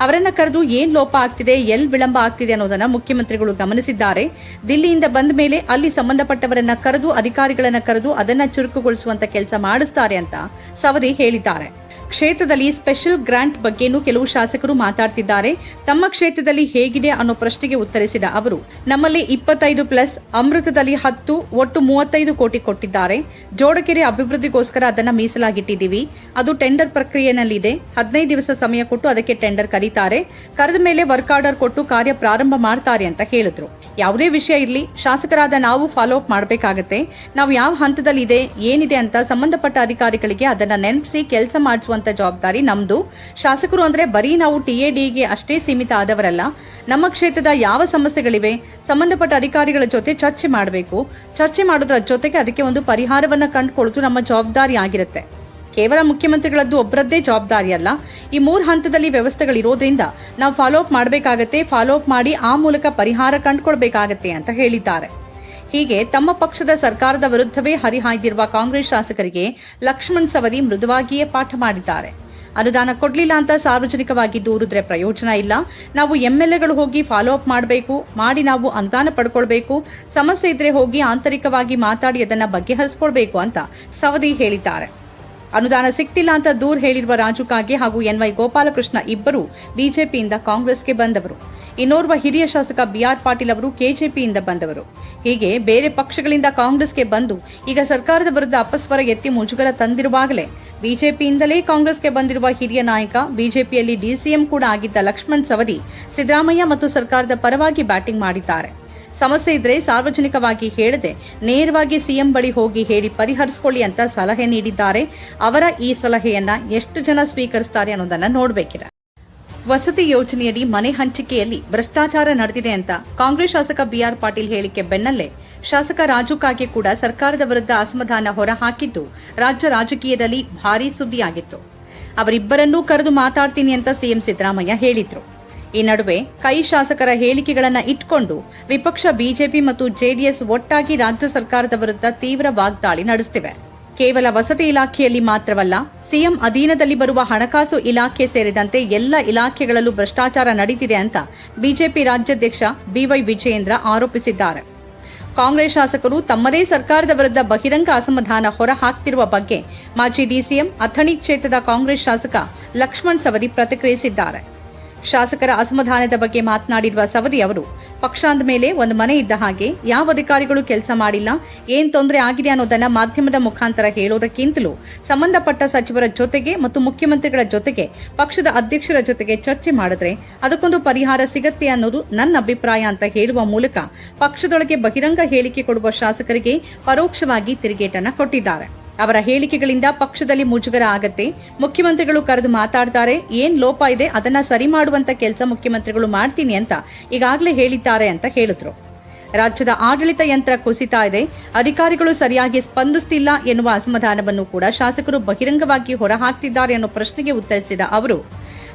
ಅವರನ್ನ ಕರೆದು ಏನ್ ಲೋಪ ಆಗ್ತಿದೆ, ಎಲ್ ವಿಳಂಬ ಆಗ್ತಿದೆ ಅನ್ನೋದನ್ನ ಮುಖ್ಯಮಂತ್ರಿಗಳು ಗಮನಿಸಿದ್ದಾರೆ. ದಿಲ್ಲಿಯಿಂದ ಬಂದ ಮೇಲೆ ಅಲ್ಲಿ ಸಂಬಂಧಪಟ್ಟವರನ್ನ ಕರೆದು, ಅಧಿಕಾರಿಗಳನ್ನ ಕರೆದು ಅದನ್ನ ಚುರುಕುಗೊಳಿಸುವಂತ ಕೆಲಸ ಮಾಡಿಸ್ತಾರೆ ಅಂತ ಸವದಿ ಹೇಳಿದ್ದಾರೆ. ಕ್ಷೇತ್ರದಲ್ಲಿ ಸ್ಪೆಷಲ್ ಗ್ರಾಂಟ್ ಬಗ್ಗೆನೂ ಕೆಲವು ಶಾಸಕರು ಮಾತಾಡ್ತಿದ್ದಾರೆ. ತಮ್ಮ ಕ್ಷೇತ್ರದಲ್ಲಿ ಹೇಗಿದೆ ಅನ್ನೋ ಪ್ರಶ್ನೆಗೆ ಉತ್ತರಿಸಿದ ಅವರು, ನಮ್ಮಲ್ಲಿ ಇಪ್ಪತ್ತೈದು ಪ್ಲಸ್ ಅಮೃತದಲ್ಲಿ ಹತ್ತು, ಒಟ್ಟು ಮೂವತ್ತೈದು ಕೋಟಿ ಕೊಟ್ಟಿದ್ದಾರೆ. ಜೋಡಕೆರೆ ಅಭಿವೃದ್ಧಿಗೋಸ್ಕರ ಅದನ್ನ ಮೀಸಲಾಗಿಟ್ಟಿದ್ದೀವಿ. ಅದು ಟೆಂಡರ್ ಪ್ರಕ್ರಿಯೆನಲ್ಲಿದೆ. ಹದಿನೈದು ದಿವಸ ಸಮಯ ಕೊಟ್ಟು ಅದಕ್ಕೆ ಟೆಂಡರ್ ಕರೀತಾರೆ. ಕರೆದ ಮೇಲೆ ವರ್ಕ್ ಆರ್ಡರ್ ಕೊಟ್ಟು ಕಾರ್ಯ ಪ್ರಾರಂಭ ಮಾಡ್ತಾರೆ ಅಂತ ಹೇಳಿದ್ರು. ಯಾವುದೇ ವಿಷಯ ಇರಲಿ, ಶಾಸಕರಾದ ನಾವು ಫಾಲೋ ಅಪ್ ಮಾಡಬೇಕಾಗತ್ತೆ. ನಾವು ಯಾವ ಹಂತದಲ್ಲಿ ಇದೆ ಏನಿದೆ ಅಂತ ಸಂಬಂಧಪಟ್ಟ ಅಧಿಕಾರಿಗಳಿಗೆ ಅದನ್ನ ನೆನಪಿಸಿ, ಕೆಲಸ ಮಾಡಿಸುವಂತ ಜವಾಬ್ದಾರಿ ನಮ್ದು. ಶಾಸಕರು ಅಂದ್ರೆ ಬರೀ ನಾವು ಟಿಎಡಿಗೆ ಅಷ್ಟೇ ಸೀಮಿತ ಆದವರಲ್ಲ, ನಮ್ಮ ಕ್ಷೇತ್ರದ ಯಾವ ಸಮಸ್ಯೆಗಳಿವೆ, ಸಂಬಂಧಪಟ್ಟ ಅಧಿಕಾರಿಗಳ ಜೊತೆ ಚರ್ಚೆ ಮಾಡಬೇಕು. ಚರ್ಚೆ ಮಾಡೋದ್ರ ಜೊತೆಗೆ ಅದಕ್ಕೆ ಒಂದು ಪರಿಹಾರವನ್ನ ಕಂಡುಕೊಳ್ಳೋದು ನಮ್ಮ ಜವಾಬ್ದಾರಿ ಆಗಿರುತ್ತೆ. ಕೇವಲ ಮುಖ್ಯಮಂತ್ರಿಗಳದ್ದು ಒಬ್ಬರದ್ದೇ ಜವಾಬ್ದಾರಿ ಅಲ್ಲ, ಈ ಮೂರು ಹಂತದಲ್ಲಿ ವ್ಯವಸ್ಥೆಗಳಿರೋದ್ರಿಂದ ನಾವು ಫಾಲೋ ಅಪ್ ಮಾಡಬೇಕಾಗತ್ತೆ ಫಾಲೋ ಅಪ್ ಮಾಡಿ ಆ ಮೂಲಕ ಪರಿಹಾರ ಕಂಡುಕೊಳ್ಬೇಕಾಗತ್ತೆ ಅಂತ ಹೇಳಿದ್ದಾರೆ. ಹೀಗೆ ತಮ್ಮ ಪಕ್ಷದ ಸರ್ಕಾರದ ವಿರುದ್ಧವೇ ಹರಿಹಾಯ್ದಿರುವ ಕಾಂಗ್ರೆಸ್ ಶಾಸಕರಿಗೆ ಲಕ್ಷ್ಮಣ್ ಸವದಿ ಮೃದುವಾಗಿಯೇ ಪಾಠ ಮಾಡಿದ್ದಾರೆ. ಅನುದಾನ ಕೊಡಲಿಲ್ಲ ಅಂತ ಸಾರ್ವಜನಿಕವಾಗಿ ದೂರಿದ್ರೆ ಪ್ರಯೋಜನ ಇಲ್ಲ. ನಾವು ಎಂಎಲ್ಎಗಳು ಹೋಗಿ ಫಾಲೋ ಅಪ್ ಮಾಡಬೇಕು, ಮಾಡಿ ನಾವು ಅನುದಾನ ಪಡ್ಕೊಳ್ಬೇಕು, ಸಮಸ್ಯೆ ಇದ್ರೆ ಹೋಗಿ ಆಂತರಿಕವಾಗಿ ಮಾತಾಡಿ ಅದನ್ನ ಬಗೆಹರಿಸ್ಕೊಳ್ಬೇಕು ಅಂತ ಸವದಿ ಹೇಳಿದ್ದಾರೆ. ಅನುದಾನ ಸಿಕ್ತಿಲ್ಲ ಅಂತ ದೂರು ಹೇಳಿರುವ ರಾಜು ಕಾಗೆ ಹಾಗೂ ಎನ್ವೈ ಗೋಪಾಲಕೃಷ್ಣ ಇಬ್ಬರು ಬಿಜೆಪಿಯಿಂದ ಕಾಂಗ್ರೆಸ್ಗೆ ಬಂದವರು. ಇನ್ನೋರ್ವ ಹಿರಿಯ ಶಾಸಕ ಬಿಆರ್ ಪಾಟೀಲ್ ಅವರು ಕೆಜೆಪಿಯಿಂದ ಬಂದವರು. ಹೀಗೆ ಬೇರೆ ಪಕ್ಷಗಳಿಂದ ಕಾಂಗ್ರೆಸ್ಗೆ ಬಂದು ಈಗ ಸರ್ಕಾರದ ವಿರುದ್ಧ ಅಪಸ್ವರ ಎತ್ತಿ ಮುಜುಗರ ತಂದಿರುವಾಗಲೇ ಬಿಜೆಪಿಯಿಂದಲೇ ಕಾಂಗ್ರೆಸ್ಗೆ ಬಂದಿರುವ ಹಿರಿಯ ನಾಯಕ ಬಿಜೆಪಿಯಲ್ಲಿ ಡಿಸಿಎಂ ಕೂಡ ಆಗಿದ್ದ ಲಕ್ಷ್ಮಣ್ ಸವದಿ ಸಿದ್ದರಾಮಯ್ಯ ಮತ್ತು ಸರ್ಕಾರದ ಪರವಾಗಿ ಬ್ಯಾಟಿಂಗ್ ಮಾಡಿದ್ದಾರೆ. ಸಮಸ್ಯೆ ಇದ್ರೆ ಸಾರ್ವಜನಿಕವಾಗಿ ಹೇಳದೆ ನೇರವಾಗಿ ಸಿಎಂ ಬಳಿ ಹೋಗಿ ಹೇಳಿ ಪರಿಹರಿಸಿಕೊಳ್ಳಿ ಅಂತ ಸಲಹೆ ನೀಡಿದ್ದಾರೆ. ಅವರ ಈ ಸಲಹೆಯನ್ನ ಎಷ್ಟು ಜನ ಸ್ವೀಕರಿಸ್ತಾರೆ ಅನ್ನೋದನ್ನ ನೋಡಬೇಕಿದೆ. ವಸತಿ ಯೋಜನೆಯಡಿ ಮನೆ ಹಂಚಿಕೆಯಲ್ಲಿ ಭ್ರಷ್ಟಾಚಾರ ನಡೆದಿದೆ ಅಂತ ಕಾಂಗ್ರೆಸ್ ಶಾಸಕ ಬಿಆರ್ ಪಾಟೀಲ್ ಹೇಳಿಕೆ ಬೆನ್ನಲ್ಲೇ ಶಾಸಕ ರಾಜು ಕಾಗೆ ಕೂಡ ಸರ್ಕಾರದ ವಿರುದ್ಧ ಅಸಮಾಧಾನ ಹೊರಹಾಕಿದ್ದು ರಾಜ್ಯ ರಾಜಕೀಯದಲ್ಲಿ ಭಾರೀ ಸುದ್ದಿಯಾಗಿತ್ತು. ಅವರಿಬ್ಬರನ್ನೂ ಕರೆದು ಮಾತಾಡ್ತೀನಿ ಅಂತ ಸಿಎಂ ಸಿದ್ದರಾಮಯ್ಯ ಹೇಳಿದ್ರು. ಈ ನಡುವೆ ಕೈ ಶಾಸಕರ ಹೇಳಿಕೆಗಳನ್ನು ಇಟ್ಕೊಂಡು ವಿಪಕ್ಷ ಬಿಜೆಪಿ ಮತ್ತು ಜೆಡಿಎಸ್ ಒಟ್ಟಾಗಿ ರಾಜ್ಯ ಸರ್ಕಾರದ ವಿರುದ್ಧ ತೀವ್ರ ವಾಗ್ದಾಳಿ ನಡೆಸುತ್ತಿವೆ ಕೇವಲ ವಸತಿ ಇಲಾಖೆಯಲ್ಲಿ ಮಾತ್ರವಲ್ಲ, ಸಿಎಂ ಅಧೀನದಲ್ಲಿ ಬರುವ ಹಣಕಾಸು ಇಲಾಖೆ ಸೇರಿದಂತೆ ಎಲ್ಲ ಇಲಾಖೆಗಳಲ್ಲೂ ಭ್ರಷ್ಟಾಚಾರ ನಡೀತಿದೆ ಅಂತ ಬಿಜೆಪಿ ರಾಜ್ಯಾಧ್ಯಕ್ಷ ಬಿವೈ ವಿಜಯೇಂದ್ರ ಆರೋಪಿಸಿದ್ದಾರೆ. ಕಾಂಗ್ರೆಸ್ ಶಾಸಕರು ತಮ್ಮದೇ ಸರ್ಕಾರದ ವಿರುದ್ಧ ಬಹಿರಂಗ ಅಸಮಾಧಾನ ಹೊರಹಾಕ್ತಿರುವ ಬಗ್ಗೆ ಮಾಜಿ ಡಿಸಿಎಂ ಅಥಣಿ ಕ್ಷೇತ್ರದ ಕಾಂಗ್ರೆಸ್ ಶಾಸಕ ಲಕ್ಷ್ಮಣ್ ಸವದಿ ಪ್ರತಿಕ್ರಿಯಿಸಿದ್ದಾರೆ. ಶಾಸಕರ ಅಸಮಾಧಾನದ ಬಗ್ಗೆ ಮಾತನಾಡಿರುವ ಸವದಿ ಅವರು, ಪಕ್ಷಾಂದ ಮೇಲೆ ಒಂದು ಮನೆ ಇದ್ದ ಹಾಗೆ ಯಾವ ಅಧಿಕಾರಿಗಳು ಕೆಲಸ ಮಾಡಿಲ್ಲ, ಏನ್ ತೊಂದರೆ ಆಗಿದೆ ಅನ್ನೋದನ್ನ ಮಾಧ್ಯಮದ ಮುಖಾಂತರ ಹೇಳೋದಕ್ಕಿಂತಲೂ ಸಂಬಂಧಪಟ್ಟ ಸಚಿವರ ಜೊತೆಗೆ ಮತ್ತು ಮುಖ್ಯಮಂತ್ರಿಗಳ ಜೊತೆಗೆ ಪಕ್ಷದ ಅಧ್ಯಕ್ಷರ ಜೊತೆಗೆ ಚರ್ಚೆ ಮಾಡಿದ್ರೆ ಅದಕ್ಕೊಂದು ಪರಿಹಾರ ಸಿಗತ್ತೆ ಅನ್ನೋದು ನನ್ನ ಅಭಿಪ್ರಾಯ ಅಂತ ಹೇಳುವ ಮೂಲಕ ಪಕ್ಷದೊಳಗೆ ಬಹಿರಂಗ ಹೇಳಿಕೆ ಕೊಡುವ ಶಾಸಕರಿಗೆ ಪರೋಕ್ಷವಾಗಿ ತಿರುಗೇಟನ್ನು ಕೊಟ್ಟಿದ್ದಾರೆ. ಅವರ ಹೇಳಿಕೆಗಳಿಂದ ಪಕ್ಷದಲ್ಲಿ ಮುಜುಗರ ಆಗತ್ತೆ. ಮುಖ್ಯಮಂತ್ರಿಗಳು ಕರೆದು ಮಾತಾಡ್ತಾರೆ, ಏನ್ ಲೋಪ ಇದೆ, ಅದನ್ನ ಸರಿ ಮಾಡುವಂತ ಕೆಲಸ ಮುಖ್ಯಮಂತ್ರಿಗಳು ಮಾಡ್ತೀನಿ ಅಂತ ಈಗಾಗಲೇ ಹೇಳಿದ್ದಾರೆ ಅಂತ ಹೇಳಿದ್ರು. ರಾಜ್ಯದ ಆಡಳಿತ ಯಂತ್ರ ಕುಸಿತಾ ಇದೆ, ಅಧಿಕಾರಿಗಳು ಸರಿಯಾಗಿ ಸ್ಪಂದಿಸ್ತಿಲ್ಲ ಎನ್ನುವ ಅಸಮಾಧಾನವನ್ನು ಕೂಡ ಶಾಸಕರು ಬಹಿರಂಗವಾಗಿ ಹೊರಹಾಕ್ತಿದ್ದಾರೆ ಅನ್ನೋ ಪ್ರಶ್ನೆಗೆ ಉತ್ತರಿಸಿದ ಅವರು.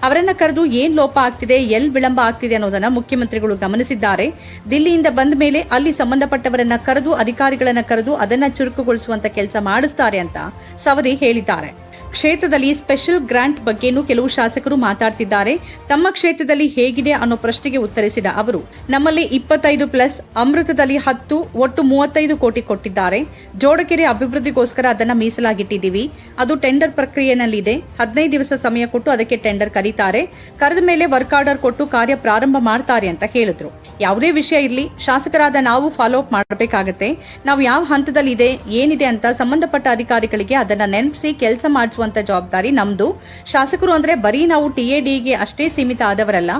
ಅವರನ್ನ ಕರೆದು ಏನ್ ಲೋಪ ಆಗ್ತಿದೆ, ಎಲ್ ವಿಳಂಬ ಆಗ್ತಿದೆ ಅನ್ನೋದನ್ನ ಮುಖ್ಯಮಂತ್ರಿಗಳು ಗಮನಿಸಿದ್ದಾರೆ. ದಿಲ್ಲಿಯಿಂದ ಬಂದ ಮೇಲೆ ಅಲ್ಲಿ ಸಂಬಂಧಪಟ್ಟವರನ್ನ ಕರೆದು, ಅಧಿಕಾರಿಗಳನ್ನ ಕರೆದು ಅದನ್ನ ಚುರುಕುಗೊಳಿಸುವಂತ ಕೆಲಸ ಮಾಡಿಸ್ತಾರೆ ಅಂತ ಸವದಿ ಹೇಳಿದ್ದಾರೆ. ಕ್ಷೇತ್ರದಲ್ಲಿ ಸ್ಪೆಷಲ್ ಗ್ರಾಂಟ್ ಬಗ್ಗೆನೂ ಕೆಲವು ಶಾಸಕರು ಮಾತಾಡ್ತಿದ್ದಾರೆ. ತಮ್ಮ ಕ್ಷೇತ್ರದಲ್ಲಿ ಹೇಗಿದೆ ಅನ್ನೋ ಪ್ರಶ್ನೆಗೆ ಉತ್ತರಿಸಿದ ಅವರು, ನಮ್ಮಲ್ಲಿ ಇಪ್ಪತ್ತೈದು ಪ್ಲಸ್, ಅಮೃತದಲ್ಲಿ ಹತ್ತು, ಒಟ್ಟು ಮೂವತ್ತೈದು ಕೋಟಿ ಕೊಟ್ಟಿದ್ದಾರೆ. ಜೋಡಕೆರೆ ಅಭಿವೃದ್ಧಿಗೋಸ್ಕರ ಅದನ್ನ ಮೀಸಲಾಗಿಟ್ಟಿದ್ದೀವಿ. ಅದು ಟೆಂಡರ್ ಪ್ರಕ್ರಿಯೆನಲ್ಲಿದೆ. ಹದಿನೈದು ದಿವಸ ಸಮಯ ಕೊಟ್ಟು ಅದಕ್ಕೆ ಟೆಂಡರ್ ಕರೀತಾರೆ. ಕರೆದ ಮೇಲೆ ವರ್ಕ್ ಆರ್ಡರ್ ಕೊಟ್ಟು ಕಾರ್ಯ ಪ್ರಾರಂಭ ಮಾಡ್ತಾರೆ ಅಂತ ಹೇಳಿದ್ರು. ಯಾವುದೇ ವಿಷಯ ಇರಲಿ, ಶಾಸಕರಾದ ನಾವು ಫಾಲೋ ಅಪ್ ಮಾಡಬೇಕಾಗತ್ತೆ. ನಾವು ಯಾವ ಹಂತದಲ್ಲಿ ಇದೆ ಏನಿದೆ ಅಂತ ಸಂಬಂಧಪಟ್ಟ ಅಧಿಕಾರಿಗಳಿಗೆ ಅದನ್ನ ನೆನಪಿಸಿ, ಕೆಲಸ ಮಾಡಿಸುವಂತ ಮಾಡಿಸುವಂತ ಜವಾಬ್ದಾರಿ ನಮ್ದು. ಶಾಸಕರು ಅಂದ್ರೆ ಬರೀ ನಾವು ಟಿಎಡಿಗೆ ಅಷ್ಟೇ ಸೀಮಿತ ಆದವರಲ್ಲ,